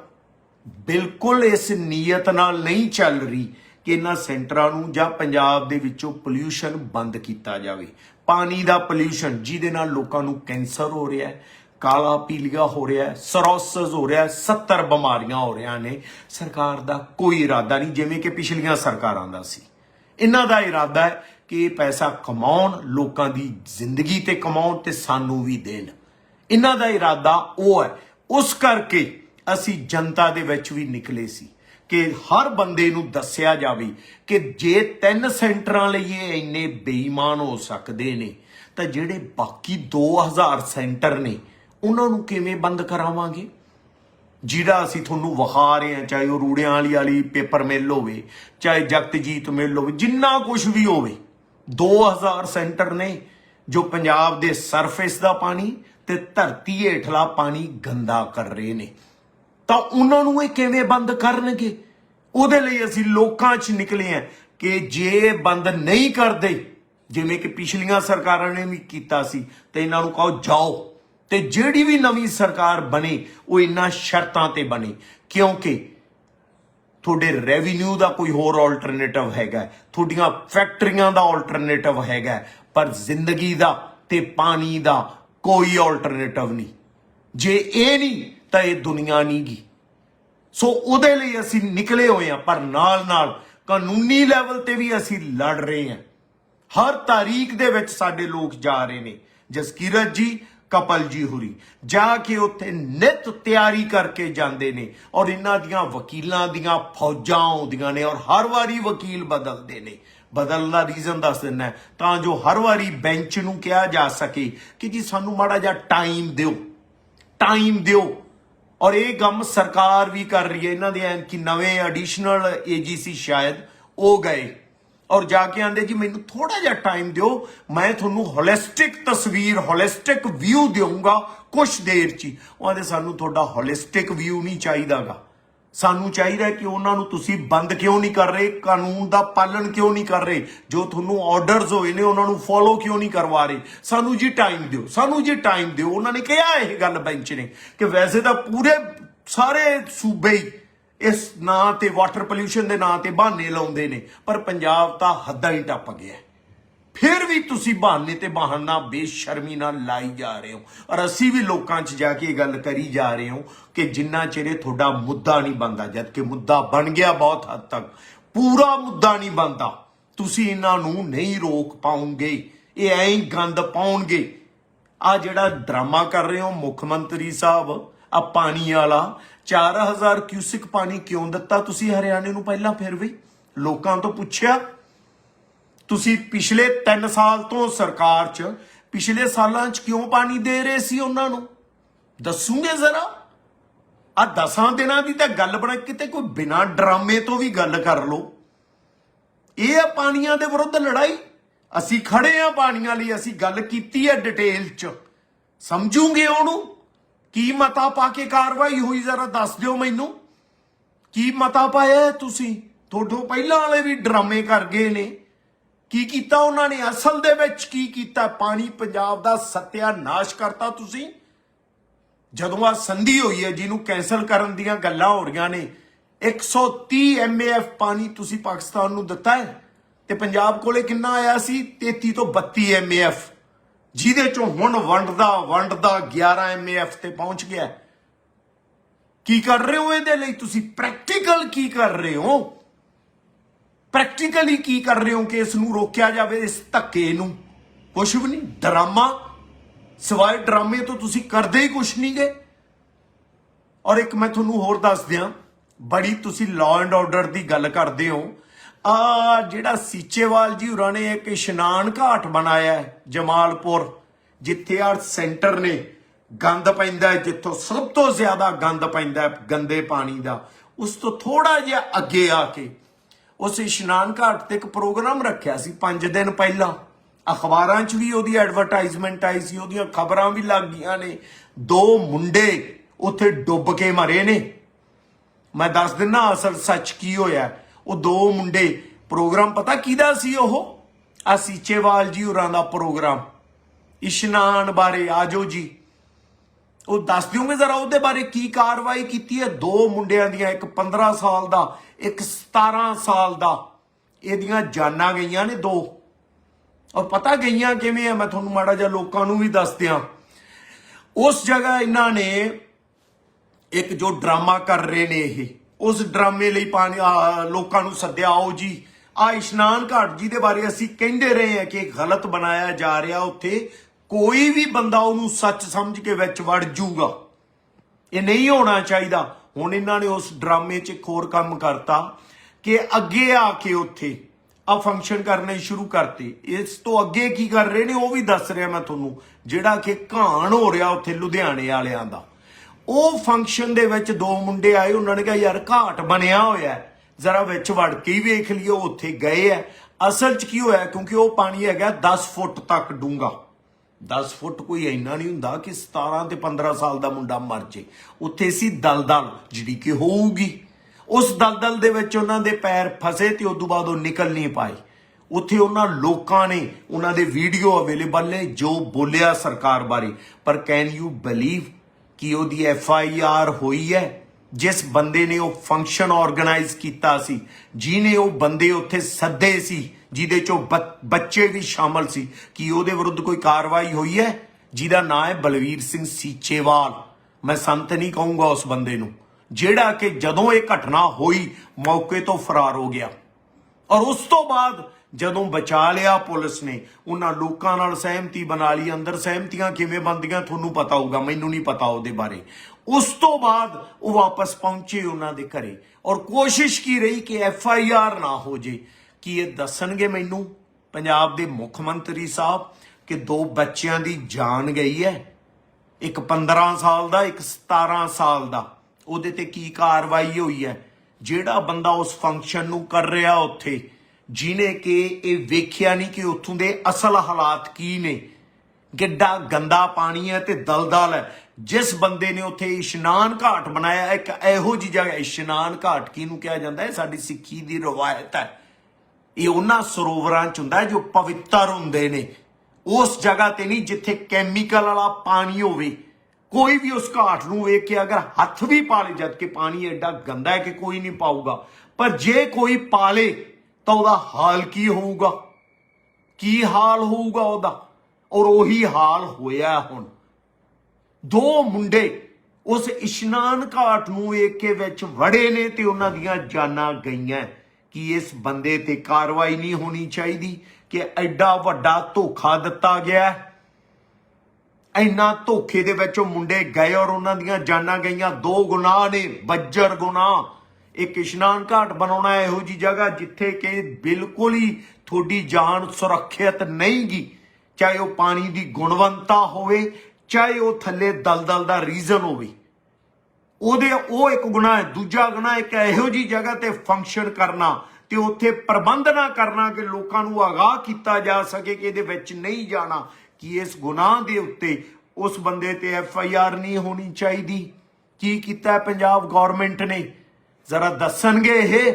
ਬਿਲਕੁਲ ਇਸ ਨੀਅਤ ਨਾਲ ਨਹੀਂ ਚੱਲ ਰਹੀ ਕਿ ਇਹਨਾਂ ਸੈਂਟਰਾਂ ਨੂੰ ਜਾਂ ਪੰਜਾਬ ਦੇ ਵਿੱਚੋਂ ਪੋਲਿਊਸ਼ਨ ਬੰਦ ਕੀਤਾ ਜਾਵੇ। ਪਾਣੀ ਦਾ ਪੋਲਿਊਸ਼ਨ ਜਿਹਦੇ ਨਾਲ ਲੋਕਾਂ ਨੂੰ ਕੈਂਸਰ ਹੋ ਰਿਹਾ ਹੈ, ਕਾਲਾ ਪੀਲੀਆ ਹੋ ਰਿਹਾ ਹੈ ਸਰੋਸਿਸ ਹੋ ਰਿਹਾ ਹੈ 70 ਬਿਮਾਰੀਆਂ ਹੋ ਰਹੀਆਂ ਨੇ। ਸਰਕਾਰ ਦਾ ਕੋਈ ਇਰਾਦਾ ਨਹੀਂ, ਜਿਵੇਂ ਕਿ ਪਿਛਲੀਆਂ ਸਰਕਾਰਾਂ ਦਾ ਸੀ। ਇਹਨਾਂ ਦਾ ਇਰਾਦਾ ਹੈ ਕਿ ਇਹ ਪੈਸਾ ਕਮਾਉਣ, ਲੋਕਾਂ ਦੀ ਜ਼ਿੰਦਗੀ ਤੇ ਕਮਾਉਣ ਤੇ ਸਾਨੂੰ ਵੀ ਦੇਣ। ਇਹਨਾਂ ਦਾ ਇਰਾਦਾ ਉਹ ਹੈ ਉਸ ਕਰਕੇ ਅਸੀਂ ਜਨਤਾ ਦੇ ਵਿੱਚ ਵੀ ਨਿਕਲੇ ਸੀ ਕਿ ਹਰ ਬੰਦੇ ਨੂੰ ਦੱਸਿਆ ਜਾਵੇ ਕਿ ਜੇ ਤਿੰਨ ਸੈਂਟਰਾਂ ਲਈ ਇਹ ਇੰਨੇ ਬੇਈਮਾਨ ਹੋ ਸਕਦੇ ਨੇ, ਤਾਂ ਜਿਹੜੇ ਬਾਕੀ 2000 ਸੈਂਟਰ ਨੇ, ਉਹਨਾਂ ਨੂੰ ਕਿਵੇਂ ਬੰਦ ਕਰਾਵਾਂਗੇ? ਜਿਹੜਾ ਅਸੀਂ ਤੁਹਾਨੂੰ ਵਿਖਾ ਰਹੇ ਹਾਂ, ਚਾਹੇ ਉਹ ਰੂੜਿਆਂ ਵਾਲੀ ਵਾਲੀ ਪੇਪਰ ਮਿਲ ਹੋਵੇ, ਚਾਹੇ ਜਗਤਜੀਤ ਮਿਲ ਹੋਵੇ, ਜਿੰਨਾ ਕੁਝ ਵੀ ਹੋਵੇ 2000 ਸੈਂਟਰ ਨੇ ਜੋ ਪੰਜਾਬ ਦੇ ਸਰਫੇਸ ਦਾ ਪਾਣੀ ਤੇ ਧਰਤੀ ਹੇਠਲਾ ਪਾਣੀ ਗੰਦਾ ਕਰ ਰਹੇ ਨੇ। ਤਾਂ ਉਹਨਾਂ ਨੂੰ ਇਹ ਕਿਵੇਂ ਬੰਦ ਕਰਨਗੇ? ਉਹਦੇ ਲਈ ਅਸੀਂ ਲੋਕਾਂ 'ਚ ਨਿਕਲੇ ਆ ਕਿ ਜੇ ਬੰਦ ਨਹੀਂ ਕਰਦੇ, ਜਿਵੇਂ ਕਿ ਪਿਛਲੀਆਂ ਸਰਕਾਰਾਂ ਨੇ ਵੀ ਕੀਤਾ ਸੀ, ਤੇ ਇਹਨਾਂ ਨੂੰ ਕਹੋ ਜਾਓ। ਤੇ ਜਿਹੜੀ ਵੀ ਨਵੀਂ ਸਰਕਾਰ ਬਣੇ, ਉਹ ਇਹਨਾਂ ਸ਼ਰਤਾਂ ਤੇ ਬਣੇ। ਕਿਉਂਕਿ ਤੁਹਾਡੇ ਰੈਵਨਿਊ ਦਾ ਕੋਈ ਹੋਰ ਆਲਟਰਨੇਟਿਵ ਹੈਗਾ ਤੁਹਾਡੀਆਂ ਫੈਕਟਰੀਆਂ ਦਾ ਆਲਟਰਨੇਟਿਵ ਹੈਗਾ ਪਰ ਜ਼ਿੰਦਗੀ ਦਾ ਤੇ ਪਾਣੀ ਦਾ ਕੋਈ ਆਲਟਰਨੇਟਿਵ ਨਹੀਂ। ਜੇ ਇਹ ਨਹੀਂ, ਤਾਂ ਇਹ ਦੁਨੀਆ ਨਹੀਂ ਗੀ ਸੋ ਉਹਦੇ ਲਈ ਅਸੀਂ ਨਿਕਲੇ ਹੋਏ ਆ ਪਰ ਨਾਲ ਨਾਲ ਕਾਨੂੰਨੀ ਲੈਵਲ ਤੇ ਵੀ ਅਸੀਂ ਲੜ ਰਹੇ ਹਾਂ। ਹਰ ਤਾਰੀਖ ਦੇ ਵਿੱਚ ਸਾਡੇ ਲੋਕ ਜਾ ਰਹੇ ਨੇ, ਜਸਕੀਰਤ ਜੀ, ਕਪਲ ਜੀ ਹੁਰੀ। ਜਾ ਕੇ ਉੱਥੇ ਨਿਤ ਤਿਆਰੀ ਕਰਕੇ ਜਾਂਦੇ ਨੇ ਔਰ ਇਹਨਾਂ ਦੀਆਂ ਵਕੀਲਾਂ ਦੀਆਂ ਫੌਜਾਂ ਆਉਂਦੀਆਂ ਨੇ ਔਰ ਹਰ ਵਾਰੀ ਵਕੀਲ ਬਦਲਦੇ ਨੇ। ਬਦਲਣ ਦਾ ਰੀਜ਼ਨ ਦੱਸ ਦਿੰਨਾ ਤਾਂ ਜੋ ਹਰ ਵਾਰੀ ਬੈਂਚ ਨੂੰ ਕਿਹਾ ਜਾ ਸਕੇ ਕਿ ਜੀ ਸਾਨੂੰ ਮਾੜਾ ਜਿਹਾ ਟਾਈਮ ਦਿਓ। ਟਾਈਮ ਦਿਓ। ਔਰ ਇਹ ਕੰਮ ਸਰਕਾਰ ਵੀ ਕਰ ਰਹੀ ਹੈ। ਇਹਨਾਂ ਦੇ ਕਿ ਨਵੇਂ ਐਡੀਸ਼ਨਲ ਏਜੀਸੀ ਸ਼ਾਇਦ ਉਹ ਗਏ। ਔਰ ਜਾ ਕੇ ਆਂਦੇ, ਜੀ ਮੈਨੂੰ ਥੋੜਾ ਜਿਹਾ ਟਾਈਮ ਦਿਓ। ਮੈਂ ਤੁਹਾਨੂੰ ਹੋਲਿਸਟਿਕ ਤਸਵੀਰ ਹੋਲਿਸਟਿਕ ਵਿਊ ਦੇਵਾਂਗਾ ਕੁਝ ਦੇਰ ਚ ਹੀ। ਉਹ ਸਾਨੂੰ ਤੁਹਾਡਾ ਹੋਲਿਸਟਿਕ ਵਿਊ ਨਹੀਂ ਚਾਹੀਦਾਗਾ। ਸਾਨੂੰ ਚਾਹੀਦਾ ਕਿ ਉਹਨਾਂ ਨੂੰ ਤੁਸੀਂ ਬੰਦ ਕਿਉਂ ਨਹੀਂ ਕਰ ਰਹੇ? ਕਾਨੂੰਨ ਦਾ ਪਾਲਣ ਕਿਉਂ ਨਹੀਂ ਕਰ ਰਹੇ? ਜੋ ਤੁਹਾਨੂੰ ਆਰਡਰਸ ਹੋਏ ਨੇ, ਉਹਨਾਂ ਨੂੰ ਫੋਲੋ ਕਿਉਂ ਨਹੀਂ ਕਰਵਾ ਰਹੇ? ਸਾਨੂੰ ਜੀ ਟਾਈਮ ਦਿਓ, ਸਾਨੂੰ ਜੀ ਟਾਈਮ ਦਿਓ। ਉਹਨਾਂ ਨੇ ਕਿਹਾ ਇਹ ਗੱਲ ਬੈਂਚ ਨੇ ਕਿ ਵੈਸੇ ਤਾਂ ਪੂਰੇ ਸਾਰੇ ਸੂਬੇ ਹੀ ਇਸ ਨਾਂ ਤੇ ਵਾਟਰ ਪੋਲਿਊਸ਼ਨ ਦੇ ਨਾਂ ਤੇ ਬਹਾਨੇ ਲਾਉਂਦੇ ਨੇ, ਪਰ ਪੰਜਾਬ ਤਾਂ ਹੱਦਾਂ ਹੀ ਟੱਪ ਗਿਆ ਫਿਰ ਵੀ ਤੁਸੀਂ ਬਹਾਨੇ ਤੇ ਬਹਾਨਾ ਬੇਸ਼ਰਮੀ ਨਾਲ ਲਾਈ ਜਾ ਰਹੇ ਹੋ। ਔਰ ਅਸੀਂ ਵੀ ਲੋਕਾਂ 'ਚ ਜਾ ਕੇ ਇਹ ਗੱਲ ਕਰੀ ਜਾ ਰਹੇ ਹਾਂ ਕਿ ਜਿੰਨਾ ਚਿਰ ਤੁਹਾਡਾ ਮੁੱਦਾ ਨਹੀਂ ਬਣਦਾ ਜਦ ਕਿ ਮੁੱਦਾ ਬਣ ਗਿਆ ਬਹੁਤ ਹੱਦ ਤੱਕ, ਪੂਰਾ ਮੁੱਦਾ ਨਹੀਂ ਬਣਦਾ, ਤੁਸੀਂ ਇਹਨਾਂ ਨੂੰ ਨਹੀਂ ਰੋਕ ਪਾਉਂਗੇ, ਇਹ ਐਂ ਹੀ ਗੰਦ ਪਾਉਣਗੇ। ਆ ਜਿਹੜਾ ਡਰਾਮਾ ਕਰ ਰਹੇ ਹੋ ਮੁੱਖ ਮੰਤਰੀ ਸਾਹਿਬ, ਆ ਪਾਣੀ ਵਾਲਾ 4000 ਕਿਊਸਿਕ ਪਾਣੀ ਕਿਉਂ ਦਿੱਤਾ ਤੁਸੀਂ ਹਰਿਆਣੇ ਨੂੰ ਪਹਿਲਾਂ ਫਿਰ ਵੀ? ਲੋਕਾਂ ਤੋਂ ਪੁੱਛਿਆ ਤੁਸੀਂ ਪਿਛਲੇ 3 ਸਾਲ ਤੋਂ ਸਰਕਾਰ 'ਚ ਪਿਛਲੇ ਸਾਲਾਂ 'ਚ ਕਿਉਂ ਪਾਣੀ ਦੇ ਰਹੇ ਸੀ ਉਹਨਾਂ ਨੂੰ? ਦੱਸੂਗੇ ਜ਼ਰਾ? ਆ ਦਸਾਂ ਦਿਨਾਂ ਦੀ ਤਾਂ ਗੱਲ ਬਣਾ, ਕਿਤੇ ਕੋਈ ਬਿਨਾ ਡਰਾਮੇ ਤੋਂ ਵੀ ਗੱਲ ਕਰ ਲਓ। ਇਹ ਆ ਪਾਣੀਆਂ ਦੇ ਵਿਰੁੱਧ ਲੜਾਈ। ਅਸੀਂ ਖੜੇ ਆ ਪਾਣੀਆਂ ਲਈ, ਅਸੀਂ ਗੱਲ ਕੀਤੀ ਹੈ ਡਿਟੇਲ 'ਚ। ਸਮਝੂਗੇ ਉਹਨੂੰ? ਕੀ ਮਤਾ ਪਾ ਕੇ ਕਾਰਵਾਈ ਹੋਈ ਜ਼ਰਾ ਦੱਸ ਦਿਓ ਮੈਨੂੰ। ਕੀ ਮਤਾ ਪਾਇਆ ਤੁਸੀਂ? ਤੁਹਾਡੋਂ ਪਹਿਲਾਂ ਵਾਲੇ ਵੀ ਡਰਾਮੇ ਕਰ ਗਏ ਨੇ। ਕੀ ਕੀਤਾ ਉਹਨਾਂ ਨੇ? ਅਸਲ ਦੇ ਵਿੱਚ ਕੀ ਕੀਤਾ? ਪਾਣੀ ਪੰਜਾਬ ਦਾ ਸਤਿਆਨਾਸ਼ ਕਰਤਾ ਤੁਸੀਂ। ਜਦੋਂ ਆ ਸੰਧੀ ਹੋਈ ਹੈ, ਜਿਹਨੂੰ ਕੈਨਸਲ ਕਰਨ ਦੀਆਂ ਗੱਲਾਂ ਹੋ ਰਹੀਆਂ ਨੇ 130 ਐਮਏਐਫ ਪਾਣੀ ਤੁਸੀਂ ਪਾਕਿਸਤਾਨ ਨੂੰ ਦਿੱਤਾ ਹੈ। ਤੇ ਪੰਜਾਬ ਕੋਲੇ ਕਿੰਨਾ ਆਇਆ ਸੀ? 33 ਤੋਂ 32 ਐਮਏਐਫ ਜਿਹਦੇ ਚੋਂ ਹੁਣ ਵੰਡਦਾ ਵੰਡਦਾ 11 ਐਮਏਐਫ ਤੇ ਪਹੁੰਚ ਗਿਆ। ਕੀ ਕਰ ਰਹੇ ਹੋ ਇਹਦੇ ਲਈ? ਤੁਸੀਂ ਪ੍ਰੈਕਟੀਕਲ ਕੀ ਕਰ ਰਹੇ ਹੋ? ਪ੍ਰੈਕਟੀਕਲੀ ਕੀ ਕਰ ਰਹੇ ਹੋ ਕਿ ਇਸ ਨੂੰ ਰੋਕਿਆ ਜਾਵੇ ਇਸ ਧੱਕੇ ਨੂੰ? ਕੁਝ ਵੀ ਨਹੀਂ, ਡਰਾਮਾ। ਸਿਵਾਏ ਡਰਾਮੇ ਤੋਂ ਤੁਸੀਂ ਕਰਦੇ ਹੀ ਕੁਝ ਨਹੀਂ ਗਏ ਔਰ ਇੱਕ ਮੈਂ ਤੁਹਾਨੂੰ ਹੋਰ ਦੱਸ ਦਿਆਂ, ਬੜੀ ਤੁਸੀਂ ਲਾਅ ਐਂਡ ਆਰਡਰ ਦੀ ਗੱਲ ਕਰਦੇ ਹੋ। ਆ ਜਿਹੜਾ ਸੀਚੇਵਾਲ ਜੀ ਹੋਰਾਂ ਨੇ ਇੱਕ ਇਸ਼ਨਾਨ ਘਾਟ ਬਣਾਇਆ ਜਮਾਲਪੁਰ, ਜਿੱਥੇ ਆ ਸੈਂਟਰ ਨੇ ਗੰਦ ਪੈਂਦਾ ਹੈ, ਜਿੱਥੋਂ ਸਭ ਤੋਂ ਜ਼ਿਆਦਾ ਗੰਦ ਪੈਂਦਾ ਹੈ, ਗੰਦੇ ਪਾਣੀ ਦਾ। ਉਸ ਤੋਂ ਥੋੜਾ ਜਿਹਾ ਅੱਗੇ ਆ ਕੇ ਉਸ ਇਸ਼ਨਾਨ ਘਾਟ ਤੇ ਇੱਕ ਪ੍ਰੋਗਰਾਮ ਰੱਖਿਆ ਸੀ 5 ਦਿਨ ਪਹਿਲਾਂ। ਅਖਬਾਰਾਂ 'ਚ ਵੀ ਉਹਦੀ ਐਡਵਰਟਾਈਜ਼ਮੈਂਟ ਆਈ ਸੀ, ਉਹਦੀਆਂ ਖਬਰਾਂ ਵੀ ਲੱਗ ਗਈਆਂ ਨੇ। ਦੋ ਮੁੰਡੇ ਉੱਥੇ ਡੁੱਬ ਕੇ ਮਰੇ ਨੇ। ਮੈਂ ਦੱਸ ਦਿੰਨਾ ਅਸਲ ਸੱਚ ਕੀ ਹੋਇਆ। ਉਹ ਦੋ ਮੁੰਡੇ, ਪ੍ਰੋਗਰਾਮ ਪਤਾ ਕਿਹਦਾ ਸੀ ਉਹ? ਆ ਸੀਚੇਵਾਲ ਜੀ ਹੋਰਾਂ ਦਾ ਪ੍ਰੋਗਰਾਮ। ਇਸ਼ਨਾਨ ਬਾਰੇ ਆਜੋ ਜੀ। ਉਹ ਦੱਸ ਦਿਓਗੇ ਜ਼ਰਾ ਉਹਦੇ ਬਾਰੇ ਕੀ ਕਾਰਵਾਈ ਕੀਤੀ ਹੈ? ਦੋ ਮੁੰਡਿਆਂ ਦੀਆਂ, ਇੱਕ 15 ਸਾਲ ਦਾ, ਇੱਕ 17 ਸਾਲ ਦਾ। ਇਹਦੀਆਂ ਜਾਨਾਂ ਗਈਆਂ ਨੇ ਦੋ। ਔਰ ਪਤਾ ਗਈਆਂ ਕਿਵੇਂ ਆ? ਮੈਂ ਤੁਹਾਨੂੰ ਮਾੜਾ ਜਿਹਾ ਲੋਕਾਂ ਨੂੰ ਵੀ ਦੱਸ ਦਿਆਂ। ਉਸ ਜਗ੍ਹਾ ਇਹਨਾਂ ਨੇ ਇੱਕ ਜੋ ਡਰਾਮਾ ਕਰ ਰਹੇ ਨੇ ਇਹ, ਉਸ ਡਰਾਮੇ ਲਈ ਪਾਣੀ ਲੋਕਾਂ ਨੂੰ ਸੱਦਿਆ, ਆਓ ਜੀ। ਆ ਇਸ਼ਨਾਨ ਘਾਟ ਜੀ ਦੇ ਬਾਰੇ ਅਸੀਂ ਕਹਿੰਦੇ ਰਹੇ ਹਾਂ ਕਿ ਗਲਤ ਬਣਾਇਆ ਜਾ ਰਿਹਾ ਉੱਥੇ। ਕੋਈ ਵੀ ਬੰਦਾ ਉਹਨੂੰ ਸੱਚ ਸਮਝ ਕੇ ਵਿੱਚ ਵੜ ਜੂਗਾ। ਇਹ ਨਹੀਂ ਹੋਣਾ ਚਾਹੀਦਾ। ਹੁਣ ਇਹਨਾਂ ਨੇ ਉਸ ਡਰਾਮੇ 'ਚ ਇੱਕ ਹੋਰ ਕੰਮ ਕਰਤਾ ਕਿ ਅੱਗੇ ਆ ਕੇ ਉੱਥੇ ਆ ਫੰਕਸ਼ਨ ਕਰਨੇ ਸ਼ੁਰੂ ਕਰਤੇ। ਇਸ ਤੋਂ ਅੱਗੇ ਕੀ ਕਰ ਰਹੇ ਨੇ ਉਹ ਵੀ ਦੱਸ ਰਿਹਾ ਮੈਂ ਤੁਹਾਨੂੰ। ਜਿਹੜਾ ਕਿ ਘਾਣ ਹੋ ਰਿਹਾ ਉੱਥੇ ਲੁਧਿਆਣੇ ਵਾਲਿਆਂ ਦਾ। ਉਹ ਫੰਕਸ਼ਨ ਦੇ ਵਿੱਚ ਦੋ ਮੁੰਡੇ ਆਏ, ਉਹਨਾਂ ਨੇ ਕਿਹਾ, ਯਾਰ, ਘਾਟ ਬਣਿਆ ਹੋਇਆ ਜ਼ਰਾ ਵਿੱਚ ਵੜ ਕੇ ਹੀ ਵੇਖ ਲਿਓ, ਉੱਥੇ ਗਏ ਆ ਅਸਲ 'ਚ ਕੀ ਹੋਇਆ, ਕਿਉਂਕਿ ਉਹ ਪਾਣੀ ਹੈਗਾ 10 ਫੁੱਟ ਤੱਕ ਡੂੰਗਾ 10 ਫੁੱਟ ਕੋਈ ਇੰਨਾ ਨਹੀਂ ਹੁੰਦਾ ਕਿ 17 ਤੇ 15 ਸਾਲ ਦਾ ਮੁੰਡਾ ਮਰ ਜੇ। ਉੱਥੇ ਸੀ ਦਲਦਲ, ਜਿਹੜੀ ਕਿ ਹੋਊਗੀ। ਉਸ ਦਲਦਲ ਦੇ ਵਿੱਚ ਉਹਨਾਂ ਦੇ ਪੈਰ ਫਸੇ ਤੇ ਤੋਂ ਬਾਅਦ ਉਹ ਨਿਕਲ ਨਹੀਂ ਪਾਏ। ਉੱਥੇ ਉਹਨਾਂ ਲੋਕਾਂ ਨੇ ਉਹਨਾਂ ਦੇ ਵੀਡੀਓ ਅਵੇਲੇਬਲ ਨੇ ਜੋ ਬੋਲਿਆ ਸਰਕਾਰ ਬਾਰੇ। ਪਰ ਕੈਨ ਯੂ ਬਲੀਵ ਕਿ ਉਹਦੀ ਐਫ ਆਈ ਆਰ ਹੋਈ ਹੈ? ਜਿਸ ਬੰਦੇ ਨੇ ਉਹ ਫੰਕਸ਼ਨ ਆਰਗੇਨਾਈਜ਼ ਕੀਤਾ ਸੀ ਜਿਨੇ ਉਹ ਬੰਦੇ ਉੱਥੇ ਸੱਦੇ ਸੀ ਜਿਹਦੇ ਚੋਂ ਬੱਚੇ ਵੀ ਸ਼ਾਮਲ ਸੀ, ਕਿ ਉਹਦੇ ਵਿਰੁੱਧ ਕੋਈ ਕਾਰਵਾਈ ਹੋਈ ਹੈ? ਜਿਹਦਾ ਨਾਂ ਹੈ ਬਲਵੀਰ ਸਿੰਘ ਸੀਚੇਵਾਲ। ਮੈਂ ਸੰਤ ਨਹੀਂ ਕਹੂੰਗਾ ਉਸ ਬੰਦੇ ਨੂੰ। ਜਿਹੜਾ ਕਿ ਜਦੋਂ ਇਹ ਘਟਨਾ ਹੋਈ, ਮੌਕੇ ਤੋਂ ਫਰਾਰ ਹੋ ਗਿਆ। ਔਰ ਉਸ ਤੋਂ ਬਾਅਦ ਜਦੋਂ ਬਚਾ ਲਿਆ ਪੁਲਿਸ ਨੇ, ਉਹਨਾਂ ਲੋਕਾਂ ਨਾਲ ਸਹਿਮਤੀ ਬਣਾ ਲਈ। ਅੰਦਰ ਸਹਿਮਤੀਆਂ ਕਿਵੇਂ ਬੰਦੀਆਂ ਤੁਹਾਨੂੰ ਪਤਾ ਹੋਊਗਾ, ਮੈਨੂੰ ਨਹੀਂ ਪਤਾ ਉਹਦੇ ਬਾਰੇ। ਉਸ ਤੋਂ ਬਾਅਦ ਉਹ ਵਾਪਸ ਪਹੁੰਚੇ ਉਹਨਾਂ ਦੇ ਘਰੇ। ਔਰ ਕੋਸ਼ਿਸ਼ ਕੀ ਰਹੀ ਕਿ ਐਫ ਆਈ ਆਰ ਨਾ ਹੋ ਜੇ। ਕੀ ਇਹ ਦੱਸਣਗੇ ਮੈਨੂੰ? ਪੰਜਾਬ ਦੇ ਮੁੱਖ ਮੰਤਰੀ ਸਾਹਿਬ, ਕਿ ਦੋ ਬੱਚਿਆਂ ਦੀ ਜਾਨ ਗਈ ਹੈ। ਇੱਕ 15 ਸਾਲ ਦਾ, ਇੱਕ 17 ਸਾਲ ਦਾ। ਉਹਦੇ ਤੇ ਕੀ ਕਾਰਵਾਈ ਹੋਈ ਹੈ? ਜਿਹੜਾ ਬੰਦਾ ਉਸ ਫੰਕਸ਼ਨ ਨੂੰ ਕਰ ਰਿਹਾ ਉੱਥੇ ਜਿਨੇ ਕਿ ਇਹ ਵੇਖਿਆ ਨਹੀਂ ਕਿ ਉੱਥੋਂ ਦੇ ਅਸਲ ਹਾਲਾਤ ਕੀ ਨੇ। ਗਿੱਡਾ ਗੰਦਾ ਪਾਣੀ ਹੈ ਤੇ ਦਲਦਲ ਹੈ। ਜਿਸ ਬੰਦੇ ਨੇ ਉੱਥੇ ਇਸ਼ਨਾਨ ਘਾਟ ਬਣਾਇਆ, ਇੱਕ ਇਹੋ ਜਿਹੀ ਜਗ੍ਹਾ, ਇਸ਼ਨਾਨ ਘਾਟ ਕਿਹਨੂੰ ਕਿਹਾ ਜਾਂਦਾ ਹੈ? ਸਾਡੀ ਸਿੱਖੀ ਦੀ ਰਵਾਇਤ ਹੈ। ਇਹ ਉਹਨਾਂ ਸਰੋਵਰਾਂ ਚ ਹੁੰਦਾ ਜੋ ਪਵਿੱਤਰ ਹੁੰਦੇ ਨੇ। ਉਸ ਜਗ੍ਹਾ ਤੇ ਨਹੀਂ ਜਿੱਥੇ ਕੈਮੀਕਲ ਵਾਲਾ ਪਾਣੀ ਹੋਵੇ। ਕੋਈ ਵੀ ਉਸ ਘਾਟ ਨੂੰ ਵੇਖ ਕੇ ਅਗਰ ਹੱਥ ਵੀ ਪਾ ਲੇ, ਜਦ ਕਿ ਪਾਣੀ ਐਡਾ ਗੰਦਾ ਹੈ ਕਿ ਕੋਈ ਨਹੀਂ ਪਾਊਗਾ। ਪਰ ਜੇ ਕੋਈ ਪਾਲੇ ਤਾਂ ਉਹਦਾ ਹਾਲ ਕੀ ਹੋਊਗਾ? ਕੀ ਹਾਲ ਹੋਊਗਾ ਉਹਦਾ? ਔਰ ਉਹੀ ਹਾਲ ਹੋਇਆ ਹੁਣ। ਦੋ ਮੁੰਡੇ ਉਸ ਇਸ਼ਨਾਨ ਘਾਟ ਨੂੰ ਵੇਖ ਕੇ ਵਿੱਚ ਵੜੇ ਨੇ ਤੇ ਉਹਨਾਂ ਦੀਆਂ ਜਾਨਾਂ ਗਈਆਂ। ਕਿ ਇਸ ਬੰਦੇ ਤੇ ਕਾਰਵਾਈ ਨਹੀਂ ਹੋਣੀ ਚਾਹੀਦੀ ਕਿ ਐਡਾ ਵੱਡਾ ਧੋਖਾ ਦਿੱਤਾ ਗਿਆ ਇੰਨਾ ਧੋਖੇ ਦੇ ਵਿੱਚ ਉਹ ਮੁੰਡੇ ਗਏ ਔਰ ਉਹਨਾਂ ਦੀਆਂ ਜਾਨਾਂ ਗਈਆਂ। ਦੋ ਗੁਨਾਹ ਨੇ, ਬੱਜਰ ਗੁਨਾਹ। ਇਹ ਕਿਸ਼ਨਾਨ ਘਾਟ ਬਣਾਉਣਾ ਇਹੋ ਜੀ ਜਗ੍ਹਾ ਜਿੱਥੇ ਕਿ ਬਿਲਕੁਲ ਹੀ ਤੁਹਾਡੀ ਜਾਨ ਸੁਰੱਖਿਅਤ ਨਹੀਂਗੀ। ਚਾਹੇ ਉਹ ਪਾਣੀ ਦੀ ਗੁਣਵੰਤਾ ਹੋਵੇ, ਚਾਹੇ ਉਹ ਥੱਲੇ ਦਲਦਲ ਦਾ ਰੀਜ਼ਨ ਹੋਵੇ। ਉਹਦੇ ਉਹ ਇੱਕ ਗੁਨਾਹ ਹੈ, ਦੂਜਾ ਗੁਨਾਹ ਇੱਕ ਇਹੋ ਜੀ ਜਗ੍ਹਾ ਤੇ ਫੰਕਸ਼ਨ ਕਰਨਾ ਤੇ ਉੱਥੇ ਪ੍ਰਬੰਧ ਨਾ ਕਰਨਾ ਕਿ ਲੋਕਾਂ ਨੂੰ ਆਗਾਹ ਕੀਤਾ ਜਾ ਸਕੇ ਕਿ ਇਹਦੇ ਵਿੱਚ ਨਹੀਂ ਜਾਣਾ, ਕਿ ਇਸ ਗੁਨਾਹ ਦੇ ਉੱਤੇ ਉਸ ਬੰਦੇ ਤੇ ਐਫ ਆਈ ਆਰ ਨਹੀਂ ਹੋਣੀ ਚਾਹੀਦੀ। ਕੀ ਕੀਤਾ ਪੰਜਾਬ ਗਵਰਨਮੈਂਟ ਨੇ? ਜ਼ਰਾ ਦੱਸਣਗੇ ਇਹ?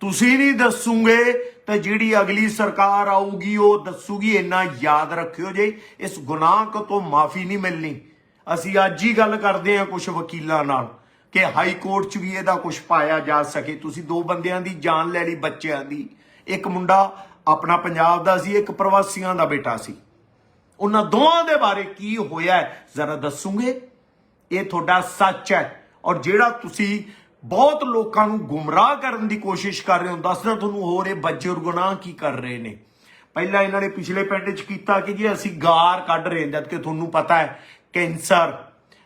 ਤੁਸੀਂ ਨਹੀਂ ਦੱਸੂਗੇ ਤਾਂ ਜਿਹੜੀ ਅਗਲੀ ਸਰਕਾਰ ਆਊਗੀ, ਉਹ ਦੱਸੂਗੀ, ਇੰਨਾ ਯਾਦ ਰੱਖਿਓ ਜੇ, ਇਸ ਗੁਨਾਹ ਤੋਂ ਮਾਫੀ ਨਹੀਂ ਮਿਲਣੀ। ਅਸੀਂ ਅੱਜ ਹੀ ਗੱਲ ਕਰਦੇ ਹਾਂ ਕੁਝ ਵਕੀਲਾਂ ਨਾਲ ਕਿ ਹਾਈ ਕੋਰਟ 'ਚ ਵੀ ਇਹਦਾ ਕੁਝ ਪਾਇਆ ਜਾ ਸਕੇ। ਤੁਸੀਂ ਦੋ ਬੰਦਿਆਂ ਦੀ ਜਾਨ ਲੈ ਲਈ, ਬੱਚਿਆਂ ਦੀ। ਇੱਕ ਮੁੰਡਾ ਆਪਣਾ ਪੰਜਾਬ ਦਾ ਸੀ, ਇੱਕ ਪ੍ਰਵਾਸੀਆਂ ਦਾ ਬੇਟਾ ਸੀ। ਉਹਨਾਂ ਦੋਵਾਂ ਦੇ ਬਾਰੇ ਕੀ ਹੋਇਆ ਜ਼ਰਾ ਦੱਸੂਗੇ? ਇਹ ਤੁਹਾਡਾ ਸੱਚ ਹੈ। ਔਰ ਜਿਹੜਾ ਤੁਸੀਂ ਬਹੁਤ ਲੋਕਾਂ ਨੂੰ ਗੁੰਮਰਾਹ ਕਰਨ ਦੀ ਕੋਸ਼ਿਸ਼ ਕਰ ਰਹੇ ਹੋ, ਦੱਸਦਾ ਤੁਹਾਨੂੰ ਹੋਰ ਇਹ ਬੱਜੇ ਗੁਨਾਹ ਕੀ ਕਰ ਰਹੇ ਨੇ। ਪਹਿਲਾਂ ਇਹਨਾਂ ਨੇ ਪਿਛਲੇ ਪਿੰਡ 'ਚ ਕੀਤਾ ਕਿ ਜੀ ਅਸੀਂ ਗਾਰ ਕੱਢ ਰਹੇ ਹਾਂ, ਜਦ ਕਿ ਤੁਹਾਨੂੰ ਪਤਾ ਹੈ ਕੈਂਸਰ,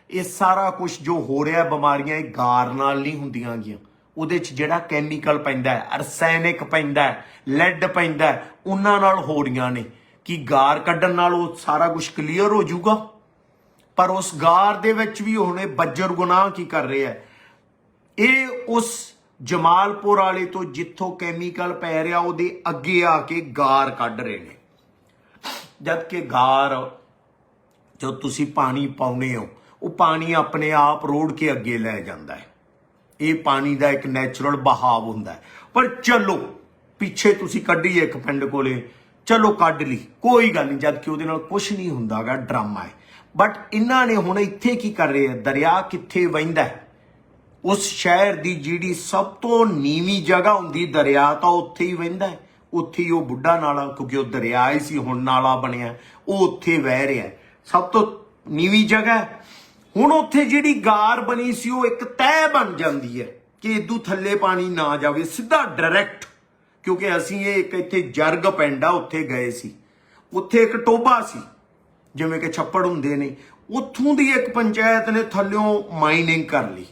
ਇਹ ਸਾਰਾ ਕੁਝ ਜੋ ਹੋ ਰਿਹਾ ਬਿਮਾਰੀਆਂ, ਇਹ ਗਾਰ ਨਾਲ ਨਹੀਂ ਹੁੰਦੀਆਂ ਗੀਆਂ। ਉਹਦੇ 'ਚ ਜਿਹੜਾ ਕੈਮੀਕਲ ਪੈਂਦਾ ਹੈ ਅਰਸੈਨਿਕ ਪੈਂਦਾ ਹੈ ਲੈਡ ਪੈਂਦਾ ਹੈ, ਉਹਨਾਂ ਨਾਲ ਹੋ ਰਹੀਆਂ ਨੇ। ਕਿ ਗਾਰ ਕੱਢਣ ਨਾਲ ਉਹ ਸਾਰਾ ਕੁਝ ਕਲੀਅਰ ਹੋ ਜਾਊਗਾ? ਪਰ ਉਸ ਗਾਰ ਦੇ ਵਿੱਚ ਵੀ ਉਹਨੇ ਬੱਜਰ ਗੁਨਾਹ ਕੀ ਕਰ ਰਿਹਾ ਹੈ? ਇਹ ਉਸ ਜਮਾਲਪੁਰ ਵਾਲੇ ਤੋਂ ਜਿੱਥੋਂ ਕੈਮੀਕਲ ਪੈ ਰਿਹਾ, ਉਹਦੇ ਅੱਗੇ ਆ ਕੇ ਗਾਰ ਕੱਢ ਰਹੇ ਨੇ। ਜਦ ਕਿ ਗਾਰ ਜੋ ਤੁਸੀਂ ਪਾਣੀ ਪਾਉਨੇ ਹੋ, ਉਹ ਪਾਣੀ ਆਪਣੇ ਆਪ ਰੋੜ ਕੇ ਅੱਗੇ ਲੈ ਜਾਂਦਾ ਹੈ। ਇਹ ਪਾਣੀ ਦਾ ਇੱਕ ਨੈਚੁਰਲ ਬਹਾਵ ਹੁੰਦਾ ਹੈ। ਪਰ ਚਲੋ, ਪਿੱਛੇ ਤੁਸੀਂ ਕੱਢੀ ਇੱਕ ਪਿੰਡ ਕੋਲੇ, ਚਲੋ ਕੱਢ ਲਈ, ਕੋਈ ਗੱਲ ਨਹੀਂ ਜਦ ਕਿ ਉਹਦੇ ਨਾਲ ਕੁਝ ਨਹੀਂ ਹੁੰਦਾਗਾ, ਡਰਾਮਾ ਹੈ। ਬਟ ਇਹਨਾਂ ਨੇ ਹੁਣ ਇੱਥੇ ਕੀ ਕਰ ਰਹੇ ਆ? ਦਰਿਆ ਕਿੱਥੇ ਵਹਿੰਦਾ ਹੈ? ਉਸ ਸ਼ਹਿਰ ਦੀ ਜਿਹੜੀ ਸਭ ਤੋਂ ਨੀਵੀਂ ਜਗ੍ਹਾ ਹੁੰਦੀ, ਦਰਿਆ ਤਾਂ ਉੱਥੇ ਹੀ ਵਹਿੰਦਾ ਹੈ। ਉੱਥੇ ਹੀ ਉਹ ਬੁੱਢਾ ਨਾਲਾ, ਕਿਉਂਕਿ ਉਹ ਦਰਿਆ ਹੀ ਸੀ, ਹੁਣ ਨਾਲਾ ਬਣਿਆ। ਉਹ ਉੱਥੇ ਵਹਿ ਰਿਹਾ ਸਭ ਤੋਂ ਨੀਵੀਂ ਜਗ੍ਹਾ ਹੁਣ ਉੱਥੇ ਜਿਹੜੀ ਗਾਰ ਬਣੀ ਸੀ, ਉਹ ਇੱਕ ਤੈਅ ਬਣ ਜਾਂਦੀ ਹੈ ਕਿ ਇਦੋਂ ਥੱਲੇ ਪਾਣੀ ਨਾ ਜਾਵੇ, ਸਿੱਧਾ ਡਾਇਰੈਕਟ ਕਿਉਂਕਿ ਅਸੀਂ ਇਹ ਇੱਕ ਇੱਥੇ ਜਰਗ ਪਿੰਡ ਆ, ਉੱਥੇ ਗਏ ਸੀ। ਉੱਥੇ ਇੱਕ ਟੋਬਾ ਸੀ, ਜਿਵੇਂ ਕਿ ਛੱਪੜ ਹੁੰਦੇ ਨੇ। ਉੱਥੋਂ ਦੀ ਇੱਕ ਪੰਚਾਇਤ ਨੇ ਥੱਲਿਓਂ ਮਾਈਨਿੰਗ ਕਰ ਲਈ,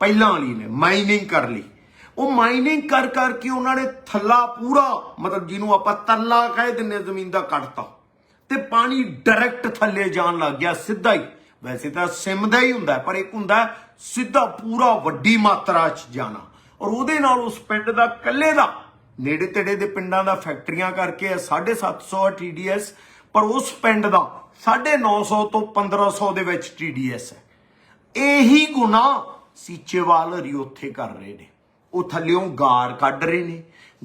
ਪਹਿਲਾਂ ਵਾਲੀ ਨੇ ਮਾਈਨਿੰਗ ਕਰ ਲਈ। ਉਹ ਮਾਈਨਿੰਗ ਕਰ ਕਰਕੇ ਉਹਨਾਂ ਨੇ ਥੱਲਾ ਪੂਰਾ, ਮਤਲਬ ਜਿਹਨੂੰ ਆਪਾਂ ਤੱਲਾ ਕਹਿ ਦਿੰਨੇ ਜ਼ਮੀਨ ਦਾ ਕੱਟਤਾ ਤੇ ਪਾਣੀ ਡਾਇਰੈਕਟ ਥੱਲੇ ਜਾਣ ਲੱਗ ਗਿਆ, ਸਿੱਧਾ ਹੀ। ਵੈਸੇ ਤਾਂ ਸਿਮਦਾ ਹੀ ਹੁੰਦਾ, ਪਰ ਇੱਕ ਹੁੰਦਾ ਸਿੱਧਾ ਪੂਰਾ ਵੱਡੀ ਮਾਤਰਾ 'ਚ ਜਾਣਾ। ਔਰ ਉਹਦੇ ਨਾਲ ਉਸ ਪਿੰਡ ਦਾ ਇਕੱਲੇ ਦਾ, ਨੇੜੇ ਤੇੜੇ ਦੇ ਪਿੰਡਾਂ ਦਾ ਫੈਕਟਰੀਆਂ ਕਰਕੇ 750 ਟੀਡੀਐਸ ਪਰ ਉਸ ਪਿੰਡ ਦਾ 950 ਤੋਂ 1500 ਦੇ ਵਿੱਚ TDS ਹੈ। ਇਹੀ ਗੁਨਾ ਸੀਚੇਵਾਲ ਹਰੀ ਉੱਥੇ ਕਰ ਰਹੇ ਨੇ। ਉਹ ਥੱਲਿਓਂ ਗਾਰ ਕੱਢ ਰਹੇ ਨੇ।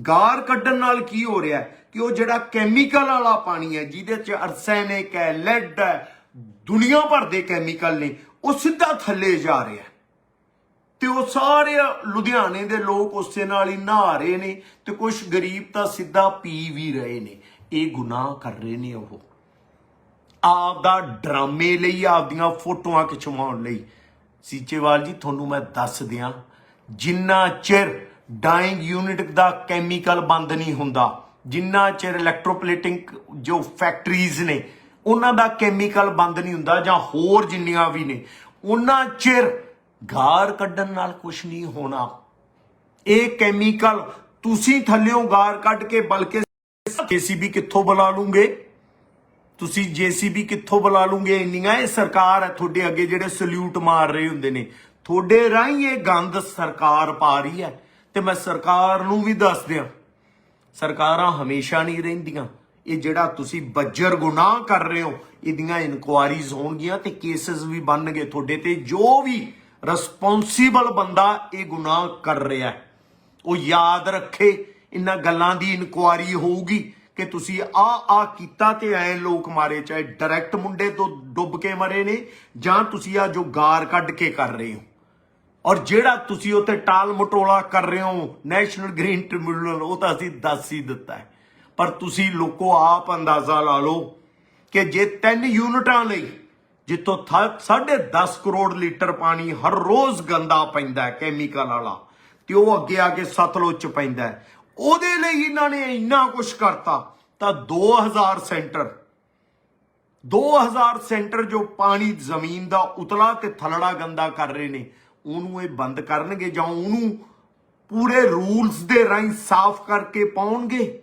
ਗਾਰ ਕੱਢਣ ਨਾਲ ਕੀ ਹੋ ਰਿਹਾ ਹੈ? ਕਿ ਉਹ ਜਿਹੜਾ ਕੈਮੀਕਲ ਵਾਲਾ ਪਾਣੀ ਹੈ, ਜਿਹਦੇ ਚ ਅਰਸੈਨਿਕ ਹੈ ਲੈਡ ਹੈ, ਦੁਨੀਆ ਭਰ ਦੇ ਕੈਮੀਕਲ ਨੇ, ਉਹ ਸਿੱਧਾ ਥੱਲੇ ਜਾ ਰਿਹਾ ਹੈ। ਤੇ ਉਹ ਸਾਰੇ ਲੁਧਿਆਣੇ ਦੇ ਲੋਕ ਉਸੇ ਨਾਲ ਹੀ ਨਹਾ ਰਹੇ ਨੇ ਤੇ ਕੁਝ ਗਰੀਬ ਤਾਂ ਸਿੱਧਾ ਪੀ ਵੀ ਰਹੇ ਨੇ। ਇਹ ਗੁਨਾਹ ਕਰ ਰਹੇ ਨੇ ਉਹ। ਆਪ ਦਾ ਡਰਾਮੇ ਲਈ, ਆਪਦੀਆਂ ਫੋਟੋਆਂ ਖਿਚਵਾਉਣ ਲਈ। ਸੀਚੇਵਾਲ ਜੀ, ਤੁਹਾਨੂੰ ਮੈਂ ਦੱਸ ਦਿਆਂ, ਜਿੰਨਾ ਚਿਰ ਡਾਈਂਗ ਯੂਨਿਟ ਦਾ ਕੈਮੀਕਲ ਬੰਦ ਨਹੀਂ ਹੁੰਦਾ ਜਿੰਨਾ ਚਿਰ ਇਲੈਕਟ੍ਰੋਪਲੇਟਿੰਗ ਜੋ ਫੈਕਟਰੀਜ਼ ਨੇ, ਉਹਨਾਂ ਦਾ ਕੈਮੀਕਲ ਬੰਦ ਨਹੀਂ ਹੁੰਦਾ ਜਾਂ ਹੋਰ ਜਿੰਨੀਆਂ ਵੀ ਨੇ, ਉਹਨਾਂ ਚਿਰ ਗਾਰ ਕੱਢਣ ਨਾਲ ਕੁਝ ਨਹੀਂ ਹੋਣਾ। ਇਹ ਕੈਮੀਕਲ ਤੁਸੀਂ ਥੱਲਿਓਂ ਗਾਰ ਕੱਢ ਕੇ ਬਲਕਿ ਜੀਸੀਬੀ ਕਿੱਥੋਂ ਬੁਲਾ ਲੂਗੇ? ਤੁਸੀਂ ਜੀਸੀਬੀ ਕਿੱਥੋਂ ਬੁਲਾ ਲੂਗੇ? ਇੰਨੀਆਂ ਇਹ ਸਰਕਾਰ ਹੈ, ਤੁਹਾਡੇ ਅੱਗੇ ਜਿਹੜੇ ਸਲੂਟ ਮਾਰ ਰਹੇ ਹੁੰਦੇ ਨੇ। ਤੁਹਾਡੇ ਰਾਹੀਂ ਇਹ ਗੰਦ ਸਰਕਾਰ ਪਾ ਰਹੀ ਹੈ। ਤੇ ਮੈਂ ਸਰਕਾਰ ਨੂੰ ਵੀ ਦੱਸ ਦਿਆਂ ਸਰਕਾਰਾਂ ਹਮੇਸ਼ਾ ਨਹੀਂ ਰਹਿੰਦੀਆਂ। ਇਹ ਜਿਹੜਾ ਤੁਸੀਂ ਬੱਜਰ ਗੁਨਾਹ ਕਰ ਰਹੇ ਹੋ, ਇਹਦੀਆਂ ਇਨਕੁਆਰੀਜ਼ ਹੋਣਗੀਆਂ ਤੇ ਕੇਸਸ ਵੀ ਬਣਨਗੇ ਤੁਹਾਡੇ ਤੇ। ਜੋ ਵੀ ਰਿਸਪੌਂਸੀਬਲ ਬੰਦਾ ਇਹ ਗੁਨਾਹ ਕਰ ਰਿਹਾ ਉਹ ਯਾਦ ਰੱਖੇ, ਇਹਨਾਂ ਗੱਲਾਂ ਦੀ ਇਨਕੁਆਰੀ ਹੋਊਗੀ ਕਿ ਤੁਸੀਂ ਆ ਆ ਕੀਤਾ ਤੇ ਐ ਲੋਕ ਮਾਰੇ, ਚਾਹੇ ਡਾਇਰੈਕਟ ਮੁੰਡੇ ਤੋਂ ਡੁੱਬ ਕੇ ਮਰੇ ਨੇ ਜਾਂ ਤੁਸੀਂ ਆ ਜੋ ਗਾਰ ਕੱਢ ਕੇ ਕਰ ਰਹੇ ਹੋ। ਔਰ ਜਿਹੜਾ ਤੁਸੀਂ ਉੱਥੇ ਟਾਲ ਮਟੋਲਾ ਕਰ ਰਹੇ ਹੋ, ਨੈਸ਼ਨਲ ਗ੍ਰੀਨ ਟ੍ਰਿਬਿਊਨਲ, ਉਹ ਤਾਂ ਅਸੀਂ ਦੱਸ ਹੀ ਦਿੱਤਾ ਹੈ। ਪਰ ਤੁਸੀਂ ਲੋਕੋ ਆਪ ਅੰਦਾਜ਼ਾ ਲਾ ਲਓ ਕਿ ਜੇ ਤਿੰਨ ਯੂਨਿਟਾਂ ਲਈ ਜਿੱਥੋਂ 10.5 ਕਰੋੜ ਲੀਟਰ ਪਾਣੀ ਹਰ ਰੋਜ਼ ਗੰਦਾ ਪੈਂਦਾ ਹੈ ਕੈਮੀਕਲ ਵਾਲਾ, ਤੇ ਉਹ ਅੱਗੇ ਆ ਕੇ ਸਤਲੁਜ ਚ ਪੈਂਦਾ ਹੈ, ਉਹਦੇ ਲਈ ਇਹਨਾਂ ਨੇ ਇੰਨਾ ਕੁਝ ਕਰਤਾ, ਤਾਂ 2000 ਸੈਂਟਰ 2000 ਸੈਂਟਰ ਜੋ ਪਾਣੀ ਜ਼ਮੀਨ ਦਾ ਉਤਲਾ ਤੇ ਥਲੜਾ ਗੰਦਾ ਕਰ ਰਹੇ ਨੇ ਉਹਨੂੰ ਇਹ ਬੰਦ ਕਰਨਗੇ ਜਾਂ ਉਹਨੂੰ ਪੂਰੇ ਰੂਲਸ ਦੇ ਰਾਹੀਂ ਸਾਫ਼ ਕਰਕੇ ਪਾਉਣਗੇ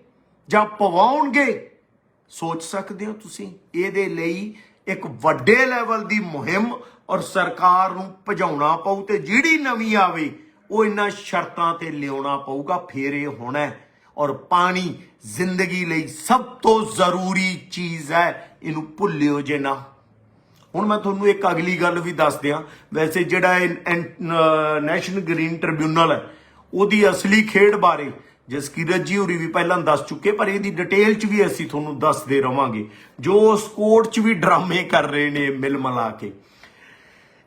ਜਾਂ ਪਵਾਉਣਗੇ? ਸੋਚ ਸਕਦੇ ਹੋ ਤੁਸੀਂ? ਇਹਦੇ ਲਈ ਇੱਕ ਵੱਡੇ ਲੈਵਲ ਦੀ ਮੁਹਿੰਮ ਔਰ ਸਰਕਾਰ ਨੂੰ ਭਜਾਉਣਾ ਪਊ ਤੇ ਜਿਹੜੀ ਨਵੀਂ ਆਵੇ, ਉਹ ਇਹਨਾਂ ਸ਼ਰਤਾਂ ਤੇ ਲਿਆਉਣਾ ਪਊਗਾ, ਫੇਰ ਇਹ ਹੋਣਾ ਔਰ ਪਾਣੀ ਜ਼ਿੰਦਗੀ ਲਈ ਸਭ ਤੋਂ ਜ਼ਰੂਰੀ ਚੀਜ਼ ਹੈ, ਇਹਨੂੰ ਭੁੱਲਿਓ ਜੇ ਨਾ। ਹੁਣ ਮੈਂ ਤੁਹਾਨੂੰ ਇੱਕ ਅਗਲੀ ਗੱਲ ਵੀ ਦੱਸ ਦਿਆਂ। ਵੈਸੇ ਜਿਹੜਾ ਇਹ ਨੈਸ਼ਨਲ ਗ੍ਰੀਨ ਟ੍ਰਿਬਿਊਨਲ ਹੈ, ਉਹਦੀ ਅਸਲੀ ਖੇਡ ਬਾਰੇ ਜਸਕੀਰਤ ਜੀ ਹੋਰੀ ਵੀ ਪਹਿਲਾਂ ਦੱਸ ਚੁੱਕੇ, ਪਰ ਇਹਦੀ ਡਿਟੇਲ 'ਚ ਵੀ ਅਸੀਂ ਤੁਹਾਨੂੰ ਦੱਸਦੇ ਰਵਾਂਗੇ, ਜੋ ਉਸ ਕੋਰਟ 'ਚ ਵੀ ਡਰਾਮੇ ਕਰ ਰਹੇ ਨੇ ਮਿਲ ਮਿਲਾ ਕੇ।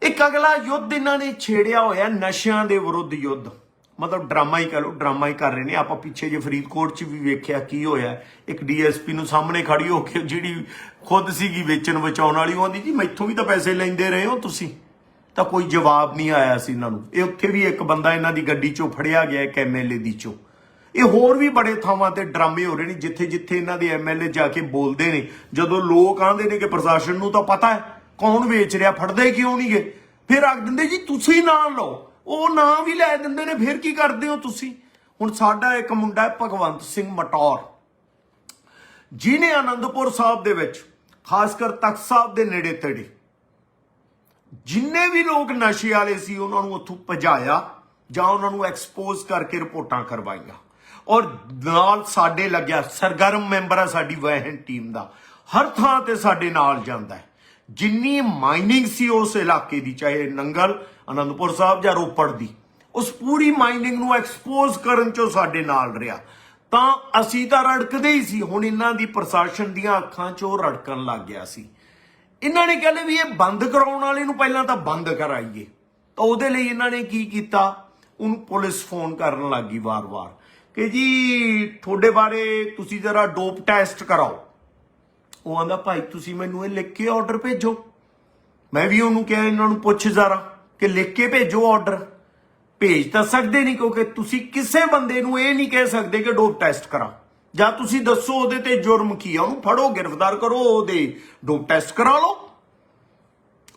ਇੱਕ ਅਗਲਾ ਯੁੱਧ ਇਹਨਾਂ ਨੇ ਛੇੜਿਆ ਹੋਇਆ, ਨਸ਼ਿਆਂ ਦੇ ਵਿਰੁੱਧ ਯੁੱਧ। ਮਤਲਬ ਡਰਾਮਾ ਹੀ ਕਹ ਲਓ, ਡਰਾਮਾ ਹੀ ਕਰ ਰਹੇ ਨੇ। ਆਪਾਂ ਪਿੱਛੇ ਜੇ ਫਰੀਦਕੋਟ 'ਚ ਵੀ ਵੇਖਿਆ ਕੀ ਹੋਇਆ, ਇੱਕ ਡੀਐਸਪੀ ਨੂੰ ਸਾਹਮਣੇ ਖੜੀ ਹੋ ਕੇ ਜਿਹੜੀ ਖੁਦ ਸੀਗੀ ਵੇਚਣ ਬਚਾਉਣ ਵਾਲੀ, ਉਹ ਆਂਦੀ, ਜੀ, ਮੈਥੋਂ ਵੀ ਤਾਂ ਪੈਸੇ ਲੈਂਦੇ ਰਹੇ ਹੋ ਤੁਸੀਂ? ਤਾਂ ਕੋਈ ਜਵਾਬ ਨਹੀਂ ਆਇਆ ਸੀ ਇਹਨਾਂ ਨੂੰ। ਇਹ ਉੱਥੇ ਵੀ ਇੱਕ ਬੰਦਾ ਇਹਨਾਂ ਦੀ ਗੱਡੀ 'ਚੋਂ ਫੜਿਆ ਗਿਆ, ਇੱਕ ਐਮਐਲਏ ਦੀ 'ਚੋਂ। ਇਹ ਹੋਰ ਵੀ ਬੜੇ ਥਾਵਾਂ ਤੇ ਡਰਾਮੇ ਹੋ ਰਹੇ ਨੇ ਜਿੱਥੇ ਜਿੱਥੇ ਇਹਨਾਂ ਦੇ ਐਮਐਲਏ ਜਾ ਕੇ ਬੋਲਦੇ ਨੇ। ਜਦੋਂ ਲੋਕ ਆਂਦੇ ਨੇ ਕਿ ਪ੍ਰਸ਼ਾਸਨ ਨੂੰ ਤਾਂ ਪਤਾ ਹੈ ਕੌਣ ਵੇਚ ਰਿਹਾ, ਫੜਦੇ ਕਿਉਂ ਨਹੀਂਗੇ ਫਿਰ ਆਖ ਦਿੰਦੇ, ਜੀ, ਤੁਸੀਂ ਨਾਂ ਲਓ। ਉਹ ਨਾਂ ਵੀ ਲੈ ਦਿੰਦੇ ਨੇ, ਫਿਰ ਕੀ ਕਰਦੇ ਹੋ ਤੁਸੀਂ? ਹੁਣ ਸਾਡਾ ਇੱਕ ਮੁੰਡਾ ਹੈ ਭਗਵੰਤ ਸਿੰਘ ਮਟੌਰ। ਜਿਨੇ ਆਨੰਦਪੁਰ ਸਾਹਿਬ ਦੇ ਵਿੱਚ, ਖਾਸ ਕਰ ਤਖਤ ਸਾਹਿਬ ਦੇ ਨੇੜੇ ਤੇੜੇ, ਜਿੰਨੇ ਵੀ ਲੋਕ ਨਸ਼ੇ ਵਾਲੇ ਸੀ, ਉਹਨਾਂ ਨੂੰ ਉੱਥੋਂ ਭਜਾਇਆ ਜਾਂ ਉਹਨਾਂ ਨੂੰ ਐਕਸਪੋਜ਼ ਕਰਕੇ ਰਿਪੋਰਟਾਂ ਕਰਵਾਈਆਂ। ਔਰ ਨਾਲ ਸਾਡੇ ਲੱਗਿਆ ਸਰਗਰਮ ਮੈਂਬਰ ਆ ਸਾਡੀ ਵੈਹਨ ਟੀਮ ਦਾ। ਹਰ ਥਾਂ ਤੇ ਸਾਡੇ ਨਾਲ ਜਾਂਦਾ ਹੈ। ਜਿੰਨੀ ਮਾਈਨਿੰਗ ਸੀ ਉਸ ਇਲਾਕੇ ਦੀ, ਚਾਹੇ ਨੰਗਲ, ਅਨੰਦਪੁਰ ਸਾਹਿਬ ਜਾਂ ਰੋਪੜ ਦੀ, ਉਸ ਪੂਰੀ ਮਾਈਨਿੰਗ ਨੂੰ ਐਕਸਪੋਜ਼ ਕਰਨ ਚੋਂ ਸਾਡੇ ਨਾਲ ਰਿਹਾ। ਤਾਂ ਅਸੀਂ ਤਾਂ ਰੜਕਦੇ ਹੀ ਸੀ, ਹੁਣ ਇਹਨਾਂ ਦੀ ਪ੍ਰਸ਼ਾਸਨ ਦੀਆਂ ਅੱਖਾਂ 'ਚੋਂ ਰੜਕਣ ਲੱਗ ਗਿਆ ਸੀ। ਇਹਨਾਂ ਨੇ ਕਹਿੰਦੇ ਵੀ ਇਹ ਬੰਦ ਕਰਾਉਣ ਵਾਲੇ ਨੂੰ ਪਹਿਲਾਂ ਤਾਂ ਬੰਦ ਕਰਾਈਏ। ਤਾਂ ਉਹਦੇ ਲਈ ਇਹਨਾਂ ਨੇ ਕੀ ਕੀਤਾ? ਉਹਨੂੰ ਪੁਲਿਸ ਫੋਨ ਕਰਨ ਲੱਗੀ ਵਾਰ-ਵਾਰ। ਕਿ ਜੀ, ਤੁਹਾਡੇ ਬਾਰੇ ਤੁਸੀਂ ਜਰਾ ਡੋਪ ਟੈਸਟ ਕਰਾਓ। ਉਹ ਆਂਦਾ ਭਾਈ, ਤੁਸੀਂ ਮੈਨੂੰ ਇਹ ਲਿਖ ਕੇ ਆਰਡਰ ਭੇਜੋ। ਮੈਂ ਵੀ ਉਹਨੂੰ ਕਿਹਾ, ਇਹਨਾਂ ਨੂੰ ਪੁੱਛ ਜ਼ਰਾ ਕਿ ਲਿਖ ਕੇ ਭੇਜੋ ਆਰਡਰ ਭੇਜ ਤਾਂ ਸਕਦੇ ਨਹੀਂ, ਕਿਉਂਕਿ ਤੁਸੀਂ ਕਿਸੇ ਬੰਦੇ ਨੂੰ ਇਹ ਨਹੀਂ ਕਹਿ ਸਕਦੇ ਕਿ ਡੋਪ ਟੈਸਟ ਕਰਾ। ਜਾਂ ਤੁਸੀਂ ਦੱਸੋ ਉਹਦੇ ਤੇ ਜੁਰਮ ਕੀ ਆ, ਉਹਨੂੰ ਫੜੋ, ਗ੍ਰਿਫਤਾਰ ਕਰੋ, ਉਹਦੇ ਡੋਪ ਟੈਸਟ ਕਰਾ ਲਓ।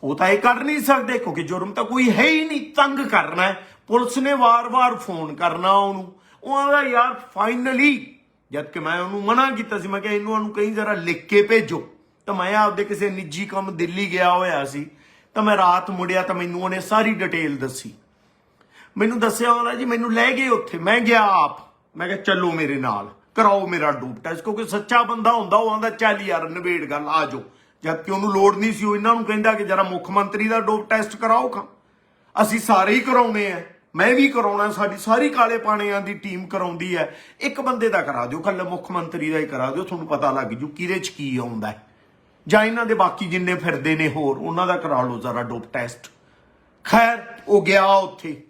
ਉਹ ਤਾਂ ਇਹ ਕਰ ਨਹੀਂ ਸਕਦੇ, ਕਿਉਂਕਿ ਜੁਰਮ ਤਾਂ ਕੋਈ ਹੈ ਹੀ ਨਹੀਂ, ਤੰਗ ਕਰਨਾ ਪੁਲਿਸ ਨੇ ਵਾਰ-ਵਾਰ ਫੋਨ ਕਰਨਾ ਉਹਨੂੰ। ਉਹ ਆਂਦਾ ਯਾਰ ਫਾਈਨਲੀ ਜਦ ਕਿ ਮੈਂ ਉਹਨੂੰ ਮਨਾ ਕੀਤਾ ਸੀ, ਮੈਂ ਕਿਹਾ ਇਹਨੂੰ ਉਹਨੂੰ ਕਹੀਂ ਜ਼ਰਾ ਲਿਖ ਕੇ ਭੇਜੋ। ਤਾਂ ਮੈਂ ਆਪਦੇ ਕਿਸੇ ਨਿੱਜੀ ਕੰਮ ਦਿੱਲੀ ਗਿਆ ਹੋਇਆ ਸੀ, ਤਾਂ ਮੈਂ ਰਾਤ ਮੁੜਿਆ ਤਾਂ ਮੈਨੂੰ ਉਹਨੇ ਸਾਰੀ ਡਿਟੇਲ ਦੱਸੀ। ਮੈਨੂੰ ਦੱਸਿਆ ਉਹਦਾ ਜੀ, ਮੈਨੂੰ ਲੈ ਗਏ ਉੱਥੇ, ਮੈਂ ਗਿਆ ਆਪ। ਮੈਂ ਕਿਹਾ ਚੱਲੋ ਮੇਰੇ ਨਾਲ, ਕਰਾਓ ਮੇਰਾ ਡੂਪ ਟੈਸਟ ਕਿਉਂਕਿ ਸੱਚਾ ਬੰਦਾ ਹੁੰਦਾ, ਉਹ ਆਂਦਾ, ਚੱਲ ਯਾਰ ਨਵੇੜ ਗੱਲ, ਆ ਜਾਓ। ਜਦ ਕਿ ਉਹਨੂੰ ਲੋੜ ਨਹੀਂ ਸੀ, ਉਹ ਇਹਨਾਂ ਨੂੰ ਕਹਿੰਦਾ ਕਿ ਜਰਾ ਮੁੱਖ ਮੰਤਰੀ ਦਾ ਡੋਪ ਟੈਸਟ ਕਰਾਓ ਖਾਂ। ਅਸੀਂ ਸਾਰੇ ਹੀ ਕਰਾਉਨੇ ਆ। ਮੈਂ ਵੀ ਕਰਾਉਣਾ, ਸਾਡੀ ਸਾਰੀ ਕਾਲੇ ਪਾਣਿਆਂ ਦੀ ਟੀਮ ਕਰਾਉਂਦੀ ਹੈ। ਇੱਕ ਬੰਦੇ ਦਾ ਕਰਾ ਦਿਓ ਕੱਲ ਮੁੱਖ ਮੰਤਰੀ ਦਾ ਹੀ ਕਰਾ ਦਿਓ, ਤੁਹਾਨੂੰ ਪਤਾ ਲੱਗ ਜੂ ਕਿਹਦੇ ਚ ਕੀ ਆਉਂਦਾ ਹੈ। ਜਾਂ ਇਹਨਾਂ ਦੇ ਬਾਕੀ ਜਿੰਨੇ ਫਿਰਦੇ ਨੇ ਹੋਰ, ਉਹਨਾਂ ਦਾ ਕਰਾ ਲਓ ਜ਼ਰਾ ਡੋਪ ਟੈਸਟ। ਖੈਰ, ਉਹ ਗਿਆ ਉੱਥੇ।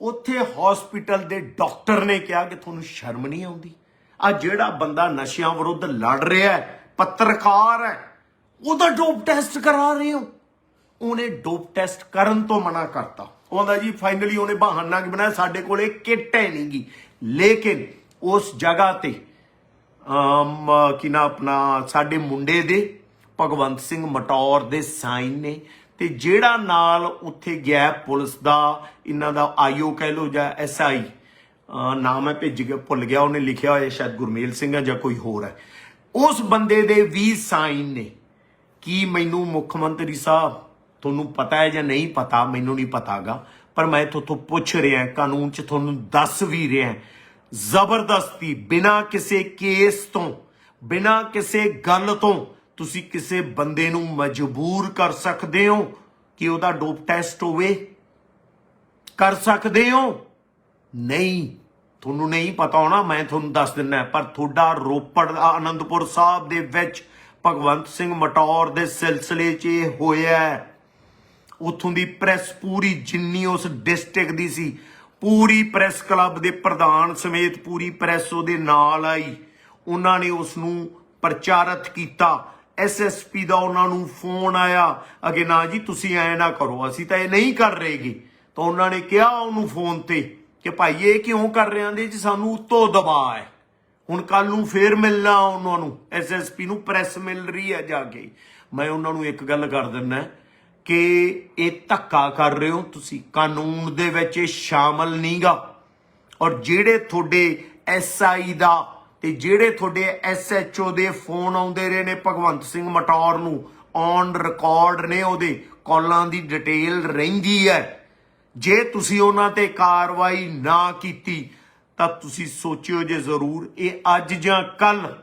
ਉੱਥੇ ਹਸਪੀਟਲ ਦੇ ਡਾਕਟਰ ਨੇ ਕਿਹਾ ਕਿ ਤੁਹਾਨੂੰ ਸ਼ਰਮ ਨਹੀਂ ਆਉਂਦੀ? ਆ ਜਿਹੜਾ ਬੰਦਾ ਨਸ਼ਿਆਂ ਵਿਰੁੱਧ ਲੜ ਰਿਹਾ ਹੈ, ਪੱਤਰਕਾਰ ਹੈ, ਉਹਦਾ ਡੋਪ ਟੈਸਟ ਕਰਾ ਰਹੇ ਹੋ। ਉਹਨੇ ਡੋਪ ਟੈਸਟ ਕਰਨ ਤੋਂ ਮਨਾ ਕਰਤਾ। ਆਉਂਦਾ ਜੀ ਫਾਈਨਲੀ ਉਹਨੇ ਬਹਾਨਾ ਕਿ ਬਣਾਇਆ? ਸਾਡੇ ਕੋਲੇ ਕਿੱਟ ਹੈ ਨਹੀਂਗੀ ਲੇਕਿਨ ਉਸ ਜਗ੍ਹਾ ਤੇ, ਅਮ, ਕਿ ਨਾ ਆਪਣਾ, ਸਾਡੇ ਮੁੰਡੇ ਦੇ, ਭਗਵੰਤ ਸਿੰਘ ਮਟੌਰ ਦੇ ਸਾਈਨ ਨੇ। ਤੇ ਜਿਹੜਾ ਨਾਲ ਉੱਥੇ ਗਿਆ ਪੁਲਿਸ ਦਾ, ਇਹਨਾਂ ਦਾ ਆਈਓ ਕਹਿ ਲੋ ਜਾਂ ਐਸਆਈ ਨਾਮ ਹੈ ਭੇਜ ਗਿਆ ਭੁੱਲ ਗਿਆ, ਉਹਨੇ ਲਿਖਿਆ ਹੋਇਆ, ਸ਼ਾਇਦ ਗੁਰਮੇਲ ਸਿੰਘ ਹੈ ਜਾਂ ਕੋਈ ਹੋਰ ਹੈ। ਉਸ ਬੰਦੇ ਦੇ ਵੀ ਸਾਈਨ ਨੇ। ਕੀ ਮੈਨੂੰ ਮੁੱਖ ਮੰਤਰੀ ਸਾਹਿਬ ਤੁਹਾਨੂੰ ਪਤਾ ਹੈ ਜਾਂ ਨਹੀਂ ਪਤਾ, ਮੈਨੂੰ ਨਹੀਂ ਪਤਾਗਾ, ਪਰ ਮੈਂ ਤੁਹਾਨੂੰ ਪੁੱਛ ਰਿਹਾ, ਕਾਨੂੰਨ 'ਚ ਤੁਹਾਨੂੰ ਦੱਸ ਵੀ ਰਿਹਾ ਜ਼ਬਰਦਸਤੀ, ਬਿਨਾ ਕਿਸੇ ਕੇਸ ਤੋਂ, ਬਿਨਾ ਕਿਸੇ ਗੱਲ ਤੋਂ ਤੁਸੀਂ ਕਿਸੇ ਬੰਦੇ ਨੂੰ ਮਜਬੂਰ ਕਰ ਸਕਦੇ ਹੋ ਕਿ ਉਹਦਾ ਡੋਪ ਟੈਸਟ ਹੋਵੇ? ਕਰ ਸਕਦੇ ਹੋ? ਨਹੀਂ। ਤੁਹਾਨੂੰ ਨਹੀਂ ਪਤਾ ਹੋਣਾ, ਮੈਂ ਤੁਹਾਨੂੰ ਦੱਸ ਦਿੰਦਾ ਪਰ ਤੁਹਾਡਾ ਰੋਪੜ ਦਾ ਆਨੰਦਪੁਰ ਸਾਹਿਬ ਦੇ ਵਿੱਚ ਭਗਵੰਤ ਸਿੰਘ ਮਟੌਰ ਦੇ ਸਿਲਸਿਲੇ 'ਚ ਇਹ ਹੋਇਆ ਉੱਥੋਂ ਦੀ ਪ੍ਰੈਸ ਪੂਰੀ ਜਿੰਨੀ ਉਸ ਡਿਸਟ੍ਰਿਕਟ ਦੀ ਸੀ, ਪੂਰੀ ਪ੍ਰੈਸ ਕਲੱਬ ਦੇ ਪ੍ਰਧਾਨ ਸਮੇਤ ਪੂਰੀ ਪ੍ਰੈਸ ਉਹਦੇ ਨਾਲ ਆਈ। ਉਹਨਾਂ ਨੇ ਉਸ ਨੂੰ ਪ੍ਰਚਾਰਿਤ ਕੀਤਾ। ਐਸਐਸਪੀ ਦਾ ਉਹਨਾਂ ਨੂੰ ਫੋਨ ਆਇਆ, ਅਗੇ ਨਾ ਜੀ ਤੁਸੀਂ ਐ ਨਾ ਕਰੋ, ਅਸੀਂ ਤਾਂ ਇਹ ਨਹੀਂ ਕਰ ਰਹੇਗੇ ਤਾਂ ਉਹਨਾਂ ਨੇ ਕਿਹਾ ਉਹਨੂੰ ਫੋਨ ਤੇ ਕਿ ਭਾਈ ਇਹ ਕਿਉਂ ਕਰ ਰਹੇ ਆਂ ਦੇ ਜੀ, ਸਾਨੂੰ ਉੱਤੋਂ ਦਬਾਅ ਹੈ ਹੁਣ ਕੱਲ ਨੂੰ ਫੇਰ ਮਿਲਣਾ ਉਹਨਾਂ ਨੂੰ ਐਸਐਸਪੀ ਨੂੰ, ਪ੍ਰੈਸ ਮਿਲ ਰਹੀ ਹੈ ਜਾ ਕੇ। ਮੈਂ ਉਹਨਾਂ ਨੂੰ ਇੱਕ ਗੱਲ ਕਰ ਦਿੰਦਾ ਕਿ ਇਹ ਧੱਕਾ ਕਰ ਰਹੇ ਹੋ, ਤੁਸੀਂ ਕਾਨੂੰਨ ਦੇ ਵਿੱਚ ਇਹ ਸ਼ਾਮਲ ਨਹੀਂਗਾ। ਔਰ ਜਿਹੜੇ ਤੁਹਾਡੇ ਐਸਆਈ ਦਾ ਤੇ ਜਿਹੜੇ ਤੁਹਾਡੇ ਐਸਐਚਓ ਦੇ ਫੋਨ ਆਉਂਦੇ ਰਹੇ ਨੇ, ਭਗਵੰਤ ਸਿੰਘ ਮਟੌਰ ਨੂੰ ਔਨ ਰਿਕਾਰਡ ਨੇ ਉਹਦੇ, ਕਾਲਾਂ ਦੀ ਡਿਟੇਲ ਰਹਿੰਦੀ ਹੈ। ਜੇ ਤੁਸੀਂ ਉਹਨਾਂ ਤੇ ਕਾਰਵਾਈ ਨਾ ਕੀਤੀ, ਤਾਂ ਤੁਸੀਂ ਸੋਚਿਓ ਜੇ ਜ਼ਰੂਰ, ਇਹ ਅੱਜ ਜਾਂ ਕੱਲ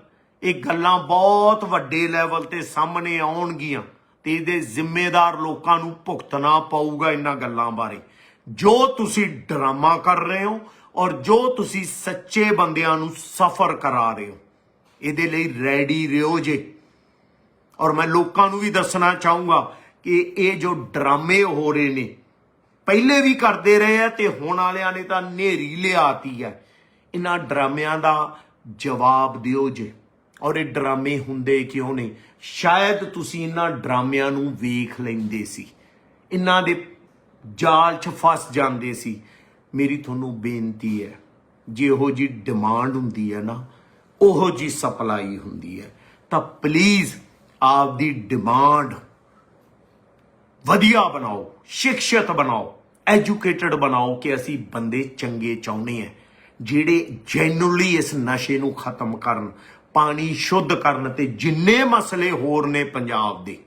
ਇਹ ਗੱਲਾਂ ਬਹੁਤ ਵੱਡੇ ਲੈਵਲ ਤੇ ਸਾਹਮਣੇ ਆਉਣਗੀਆਂ। ਤੇ ਇਹਦੇ ਜ਼ਿੰਮੇਦਾਰ ਲੋਕਾਂ ਨੂੰ ਭੁਗਤਣਾ ਪਊਗਾ ਇਹਨਾਂ ਗੱਲਾਂ ਬਾਰੇ। ਜੋ ਤੁਸੀਂ ਡਰਾਮਾ ਕਰ ਰਹੇ ਹੋ ਔਰ ਜੋ ਤੁਸੀਂ ਸੱਚੇ ਬੰਦਿਆਂ ਨੂੰ ਸਫਰ ਕਰਾ ਰਹੇ ਹੋ, ਇਹਦੇ ਲਈ ਰੈਡੀ ਰਹੋ ਜੇ। ਔਰ ਮੈਂ ਲੋਕਾਂ ਨੂੰ ਵੀ ਦੱਸਣਾ ਚਾਹੂੰਗਾ ਕਿ ਇਹ ਜੋ ਡਰਾਮੇ ਹੋ ਰਹੇ ਨੇ, ਪਹਿਲੇ ਵੀ ਕਰਦੇ ਰਹੇ ਆ ਤੇ ਹੁਣ ਵਾਲਿਆਂ ਨੇ ਤਾਂ ਨੇਰੀ ਲਿਆਤੀ ਹੈ ਇਹਨਾਂ ਡਰਾਮਿਆਂ ਦਾ ਜਵਾਬ ਦਿਓ ਜੇ। ਔਰ ਇਹ ਡਰਾਮੇ ਹੁੰਦੇ ਕਿਉਂ ਨੇ? ਸ਼ਾਇਦ ਤੁਸੀਂ ਇਹਨਾਂ ਡਰਾਮਿਆਂ ਨੂੰ ਵੇਖ ਲੈਂਦੇ ਸੀ। ਇਹਨਾਂ ਦੇ ਜਾਲ 'ਚ ਫਸ ਜਾਂਦੇ ਸੀ। ਮੇਰੀ ਤੁਹਾਨੂੰ ਬੇਨਤੀ ਹੈ ਜਿਹੋ ਉਹੋ ਜੀ ਡਿਮਾਂਡ ਹੁੰਦੀ ਹੈ ਨਾ, ਉਹੋ ਜੀ ਸਪਲਾਈ ਹੁੰਦੀ ਹੈ, ਤਾਂ ਪਲੀਜ਼ ਆਪਦੀ ਡਿਮਾਂਡ ਵਧੀਆ ਬਣਾਓ ਸਿੱਖਿਅਤ ਬਣਾਓ ਐਜੂਕੇਟਡ ਬਣਾਓ ਕਿ ਅਸੀਂ ਬੰਦੇ ਚੰਗੇ ਚਾਹੁੰਦੇ ਆ ਜਿਹੜੇ ਜੈਨੂਅਲੀ ਇਸ ਨਸ਼ੇ ਨੂੰ ਖਤਮ ਕਰਨ ਪਾਣੀ ਸ਼ੁੱਧ ਕਰਨ ਤੇ ਜਿੰਨੇ ਮਸਲੇ ਹੋਰ ਨੇ ਪੰਜਾਬ ਦੇ,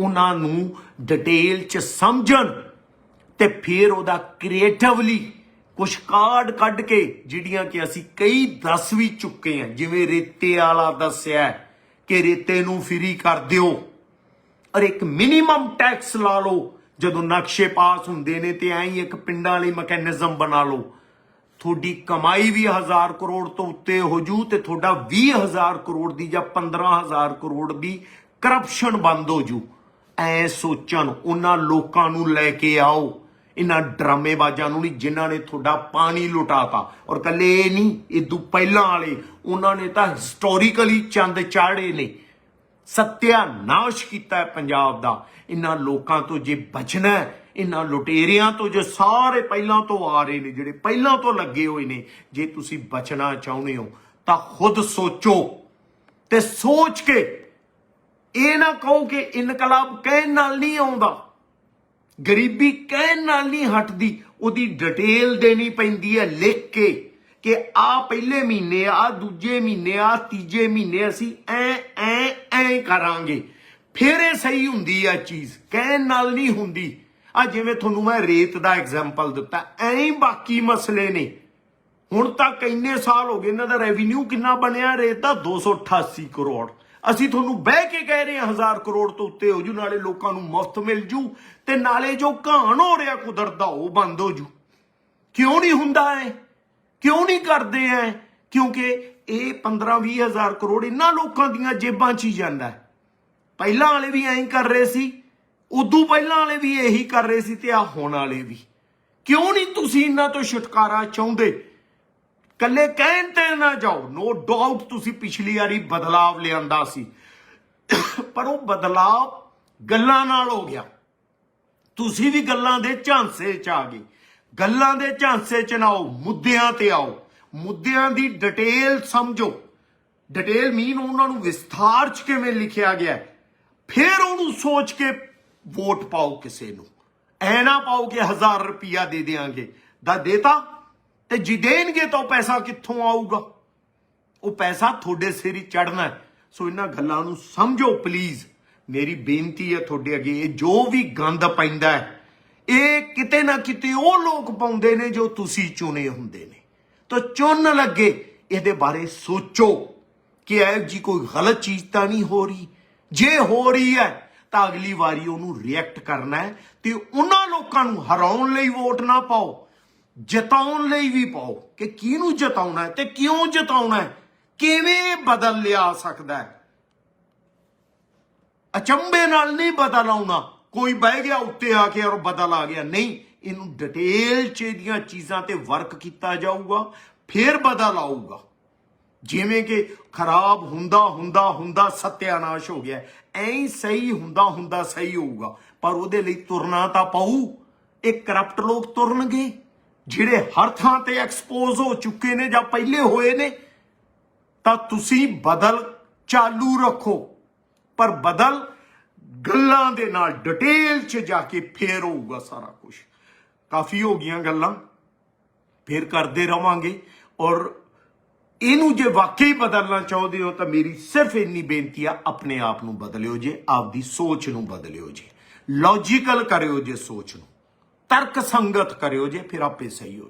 ਉਹਨਾਂ ਨੂੰ ਡਿਟੇਲ ਚ ਸਮਝਣ ਤੇ ਫਿਰ ਉਹਦਾ ਕ੍ਰੀਏਟਿਵਲੀ ਕੁਝ ਕਾਰਡ ਕੱਢ ਕੇ, ਜਿਹੜੀਆਂ ਕਿ ਅਸੀਂ ਕਈ ਦੱਸ ਵੀ ਚੁੱਕੇ ਹਾਂ, ਜਿਵੇਂ ਰੇਤੇ ਵਾਲਾ ਦੱਸਿਆ ਕਿ ਰੇਤੇ ਨੂੰ ਫ੍ਰੀ ਕਰ ਦਿਓ। ਔਰ ਇੱਕ ਮਿਨੀਮਮ ਟੈਕਸ ਲਾ ਲਓ, ਜਦੋਂ ਨਕਸ਼ੇ ਪਾਸ ਹੁੰਦੇ ਨੇ ਤੇ ਐਂ ਹੀ ਇੱਕ ਪਿੰਡਾਂ ਲਈ ਮੈਕੈਨਿਜ਼ਮ ਬਣਾ ਲਓ। ਤੁਹਾਡੀ ਕਮਾਈ ਵੀ 1000 ਕਰੋੜ ਤੋਂ ਉੱਤੇ ਹੋ ਜੂ ਤੇ ਤੁਹਾਡਾ 20000 ਕਰੋੜ ਦੀ ਜਾਂ 15000 ਕਰੋੜ ਦੀ ਕਰਪਸ਼ਨ ਬੰਦ ਹੋ ਜੂ। ਐ ਸੋਚਣ, ਉਹਨਾਂ ਲੋਕਾਂ ਨੂੰ ਲੈ ਕੇ ਆਓ। ਇਹਨਾਂ ਡਰਾਮੇਬਾਜ਼ਾਂ ਨੂੰ ਨਹੀਂ, ਜਿਨ੍ਹਾਂ ਨੇ ਤੁਹਾਡਾ ਪਾਣੀ ਲੁਟਾਤਾ। ਔਰ ਕੱਲੇ ਇਹ ਨਹੀਂ ਇਦੋਂ ਪਹਿਲਾਂ ਵਾਲੇ। ਉਹਨਾਂ ਨੇ ਤਾਂ ਹਿਸਟੋਰੀਕਲੀ ਚੰਦ ਚਾੜੇ ਨੇ। ਸਤਿਆਨਾਸ਼ ਕੀਤਾ ਪੰਜਾਬ ਦਾ। ਇਹਨਾਂ ਲੋਕਾਂ ਤੋਂ ਜੇ ਬਚਣਾ ਹੈ ਇਹਨਾਂ ਲੁਟੇਰਿਆਂ ਤੋਂ ਜੋ ਸਾਰੇ ਪਹਿਲਾਂ ਤੋਂ ਆ ਰਹੇ ਨੇ, ਜਿਹੜੇ ਪਹਿਲਾਂ ਤੋਂ ਲੱਗੇ ਹੋਏ ਨੇ, ਜੇ ਤੁਸੀਂ ਬਚਣਾ ਚਾਹੁੰਦੇ ਹੋ, ਤਾਂ ਖੁਦ ਸੋਚੋ ਤੇ ਸੋਚ ਕੇ ਇਹ ਨਾ ਕਹੋ ਕਿ ਇਨਕਲਾਬ ਕਹਿਣ ਨਾਲ ਨਹੀਂ ਆਉਂਦਾ। ਗਰੀਬੀ ਕਹਿਣ ਨਾਲ ਨਹੀਂ ਹਟਦੀ, ਉਹਦੀ ਡਿਟੇਲ ਦੇਣੀ ਪੈਂਦੀ ਹੈ ਲਿਖ ਕੇ ਕਿ ਆ ਪਹਿਲੇ ਮਹੀਨੇ, ਆ ਦੂਜੇ ਮਹੀਨੇ, ਆ ਤੀਜੇ ਮਹੀਨੇ ਅਸੀਂ ਐ ਐ ਐ ਕਰਾਂਗੇ। ਫਿਰ ਇਹ ਸਹੀ ਹੁੰਦੀ ਆ ਚੀਜ਼, ਕਹਿਣ ਨਾਲ ਨਹੀਂ ਹੁੰਦੀ। ਆ ਜਿਵੇਂ ਤੁਹਾਨੂੰ ਮੈਂ ਰੇਤ ਦਾ ਐਗਜ਼ਾਮਪਲ ਦਿੱਤਾ, ਐਂ ਹੀ ਬਾਕੀ ਮਸਲੇ ਨੇ। ਹੁਣ ਤੱਕ ਇੰਨੇ ਸਾਲ ਹੋ ਗਏ, ਇਹਨਾਂ ਦਾ ਰੈਵਨਿਊ ਕਿੰਨਾ ਬਣਿਆ? ਰੇਤ ਦਾ 288 ਕਰੋੜ। ਅਸੀਂ ਤੁਹਾਨੂੰ ਬਹਿ ਕੇ ਕਹਿ ਰਹੇ ਹਾਂ, ਹਜ਼ਾਰ ਕਰੋੜ ਤੋਂ ਉੱਤੇ ਹੋ ਜੂ, ਨਾਲੇ ਲੋਕਾਂ ਨੂੰ ਮੁਫਤ ਮਿਲ ਜੂ, ਤੇ ਨਾਲੇ ਜੋ ਘਾਣ ਹੋ ਰਿਹਾ ਕੁਦਰਤ ਦਾ, ਉਹ ਬੰਦ ਹੋ ਜੂ। ਕਿਉਂ ਨਹੀਂ ਹੁੰਦਾ ਐ? ਕਿਉਂ ਨਹੀਂ ਕਰਦੇ ਐ? ਕਿਉਂਕਿ ਇਹ 15-20 ਹਜ਼ਾਰ ਕਰੋੜ ਇਹਨਾਂ ਲੋਕਾਂ ਦੀਆਂ ਜੇਬਾਂ 'ਚ ਹੀ ਜਾਂਦਾ ਪਹਿਲਾਂ ਵਾਲੇ ਵੀ ਐਂ ਹੀ ਕਰ ਰਹੇ ਸੀ। ਉਦੋਂ ਪਹਿਲਾਂ ਵਾਲੇ ਵੀ ਇਹੀ ਕਰ ਰਹੇ ਸੀ ਤੇ ਆ ਹੁਣ ਵਾਲੇ ਵੀ। ਕਿਉਂ ਨਹੀਂ ਤੁਸੀਂ ਇਹਨਾਂ ਤੋਂ ਛੁਟਕਾਰਾ ਚਾਹੁੰਦੇ? ਕੱਲੇ ਕਹਿਣ ਤੇ ਨਾ ਜਾਓ। ਨੋ ਡਾਊਟ ਤੁਸੀਂ ਪਿਛਲੀ ਵਾਰੀ ਬਦਲਾਵ ਲਿਆਂਦਾ ਸੀ। ਪਰ ਉਹ ਬਦਲਾਵ ਗੱਲਾਂ ਨਾਲ ਹੋ ਗਿਆ। ਤੁਸੀਂ ਵੀ ਗੱਲਾਂ ਦੇ ਝਾਂਸੇ 'ਚ ਆ ਗਏ। ਗੱਲਾਂ ਦੇ ਝਾਂਸੇ 'ਚ ਨਾ ਆਓ, ਮੁੱਦਿਆਂ ਤੇ ਆਓ। ਮੁੱਦਿਆਂ ਦੀ ਡਿਟੇਲ ਸਮਝੋ। ਡਿਟੇਲ ਮੀਨ ਉਹਨਾਂ ਨੂੰ ਵਿਸਥਾਰ 'ਚ ਕਿਵੇਂ ਲਿਖਿਆ ਗਿਆ ਫਿਰ ਉਹਨੂੰ ਸੋਚ ਕੇ ਵੋਟ ਪਾਓ ਕਿਸੇ ਨੂੰ। ਐ ਨਾ ਪਾਓ ਕਿ 1000 ਰੁਪਿਆ ਦੇ ਦੇਾਂਗੇ ਦਾ ਦੇਤਾ ਤੇ ਜੀ ਦੇਣਗੇ ਤਾਂ ਉਹ ਪੈਸਾ ਕਿੱਥੋਂ ਆਊਗਾ? ਉਹ ਪੈਸਾ ਤੁਹਾਡੇ ਸਿਰ ਹੀ ਚੜਨਾ ਹੈ। ਸੋ ਇਹਨਾਂ ਗੱਲਾਂ ਨੂੰ ਸਮਝੋ ਪਲੀਜ਼ ਮੇਰੀ ਬੇਨਤੀ ਹੈ ਤੁਹਾਡੇ ਅੱਗੇ, ਇਹ ਜੋ ਵੀ ਗੰਦ ਪੈਂਦਾ ਹੈ, ਇਹ ਕਿਤੇ ਨਾ ਕਿਤੇ ਉਹ ਲੋਕ ਪਾਉਂਦੇ ਨੇ ਜੋ ਤੁਸੀਂ ਚੁਣੇ ਹੁੰਦੇ ਨੇ। ਤਾਂ ਚੁਣ ਲੱਗੇ, ਇਹਦੇ ਬਾਰੇ ਸੋਚੋ ਕਿ ਇਹ ਜੀ ਕੋਈ ਗਲਤ ਚੀਜ਼ ਤਾਂ ਨਹੀਂ ਹੋ ਰਹੀ। ਜੇ ਹੋ ਰਹੀ ਹੈ ਤਾਂ ਅਗਲੀ ਵਾਰੀ ਉਹਨੂੰ ਰਿਐਕਟ ਕਰਨਾ ਹੈ ਤੇ ਉਹਨਾਂ ਲੋਕਾਂ ਨੂੰ ਹਰਾਉਣ ਲਈ ਵੋਟ ਨਾ ਪਾਓ, ਜਿਤਾਉਣ ਲਈ ਵੀ ਪਾਓ ਕਿ ਕਿਹਨੂੰ ਜਿਤਾਉਣਾ ਹੈ ਤੇ ਕਿਉਂ ਜਿਤਾਉਣਾ ਹੈ, ਕਿਵੇਂ ਬਦਲ ਲਿਆ ਸਕਦਾ ਹੈ। ਅਚੰਬੇ ਨਾਲ ਨਹੀਂ ਬਦਲ ਆਉਣਾ, ਕੋਈ ਬਹਿ ਗਿਆ ਉੱਤੇ ਆ ਕੇ ਔਰ ਬਦਲ ਆ ਗਿਆ। ਨਹੀਂ, ਇਹਨੂੰ ਡਿਟੇਲ ਚ ਇਹਦੀਆਂ ਚੀਜ਼ਾਂ ਤੇ ਵਰਕ ਕੀਤਾ ਜਾਊਗਾ, ਫਿਰ ਬਦਲ ਆਊਗਾ। ਜਿਵੇਂ ਕਿ ਖਰਾਬ ਹੁੰਦਾ ਹੁੰਦਾ ਹੁੰਦਾ ਸਤਿਆਨਾਸ਼ ਹੋ ਗਿਆ। ਐਂ ਸਹੀ ਹੁੰਦਾ ਹੁੰਦਾ ਸਹੀ ਹੋਊਗਾ, ਪਰ ਉਹਦੇ ਲਈ ਤੁਰਨਾ ਤਾਂ ਪਊ। ਇਹ ਕਰਪਟ ਲੋਕ ਤੁਰਨਗੇ, ਜਿਹੜੇ ਹਰ ਥਾਂ ਤੇ ਐਕਸਪੋਜ਼ ਹੋ ਚੁੱਕੇ ਨੇ ਜਾਂ ਪਹਿਲੇ ਹੋਏ ਨੇ, ਤਾਂ ਤੁਸੀਂ ਬਦਲ ਚਾਲੂ ਰੱਖੋ। ਪਰ ਬਦਲ ਗੱਲਾਂ ਦੇ ਨਾਲ ਡਿਟੇਲ 'ਚ ਜਾ ਕੇ ਫੇਰ ਹੋਊਗਾ ਸਾਰਾ ਕੁਝ ਕਾਫੀ ਹੋ ਗਈਆਂ ਗੱਲਾਂ। ਫੇਰ ਕਰਦੇ ਰਵਾਂਗੇ ਔਰ ਇਹਨੂੰ ਜੇ ਵਾਕਈ ਬਦਲਣਾ ਚਾਹੁੰਦੇ ਹੋ ਤਾਂ ਮੇਰੀ ਸਿਰਫ ਇੰਨੀ ਬੇਨਤੀ ਆ, ਆਪਣੇ ਆਪ ਨੂੰ ਬਦਲਿਓ ਜੇ, ਆਪਦੀ ਸੋਚ ਨੂੰ ਬਦਲਿਓ ਜੇ। ਲੌਜੀਕਲ ਕਰਿਓ ਜੇ ਸੋਚ ਨੂੰ। ਤਰਕ ਸੰਗਤ ਕਰਿਓ ਜੇ, ਫਿਰ ਆਪੇ ਸਹੀ ਹੋ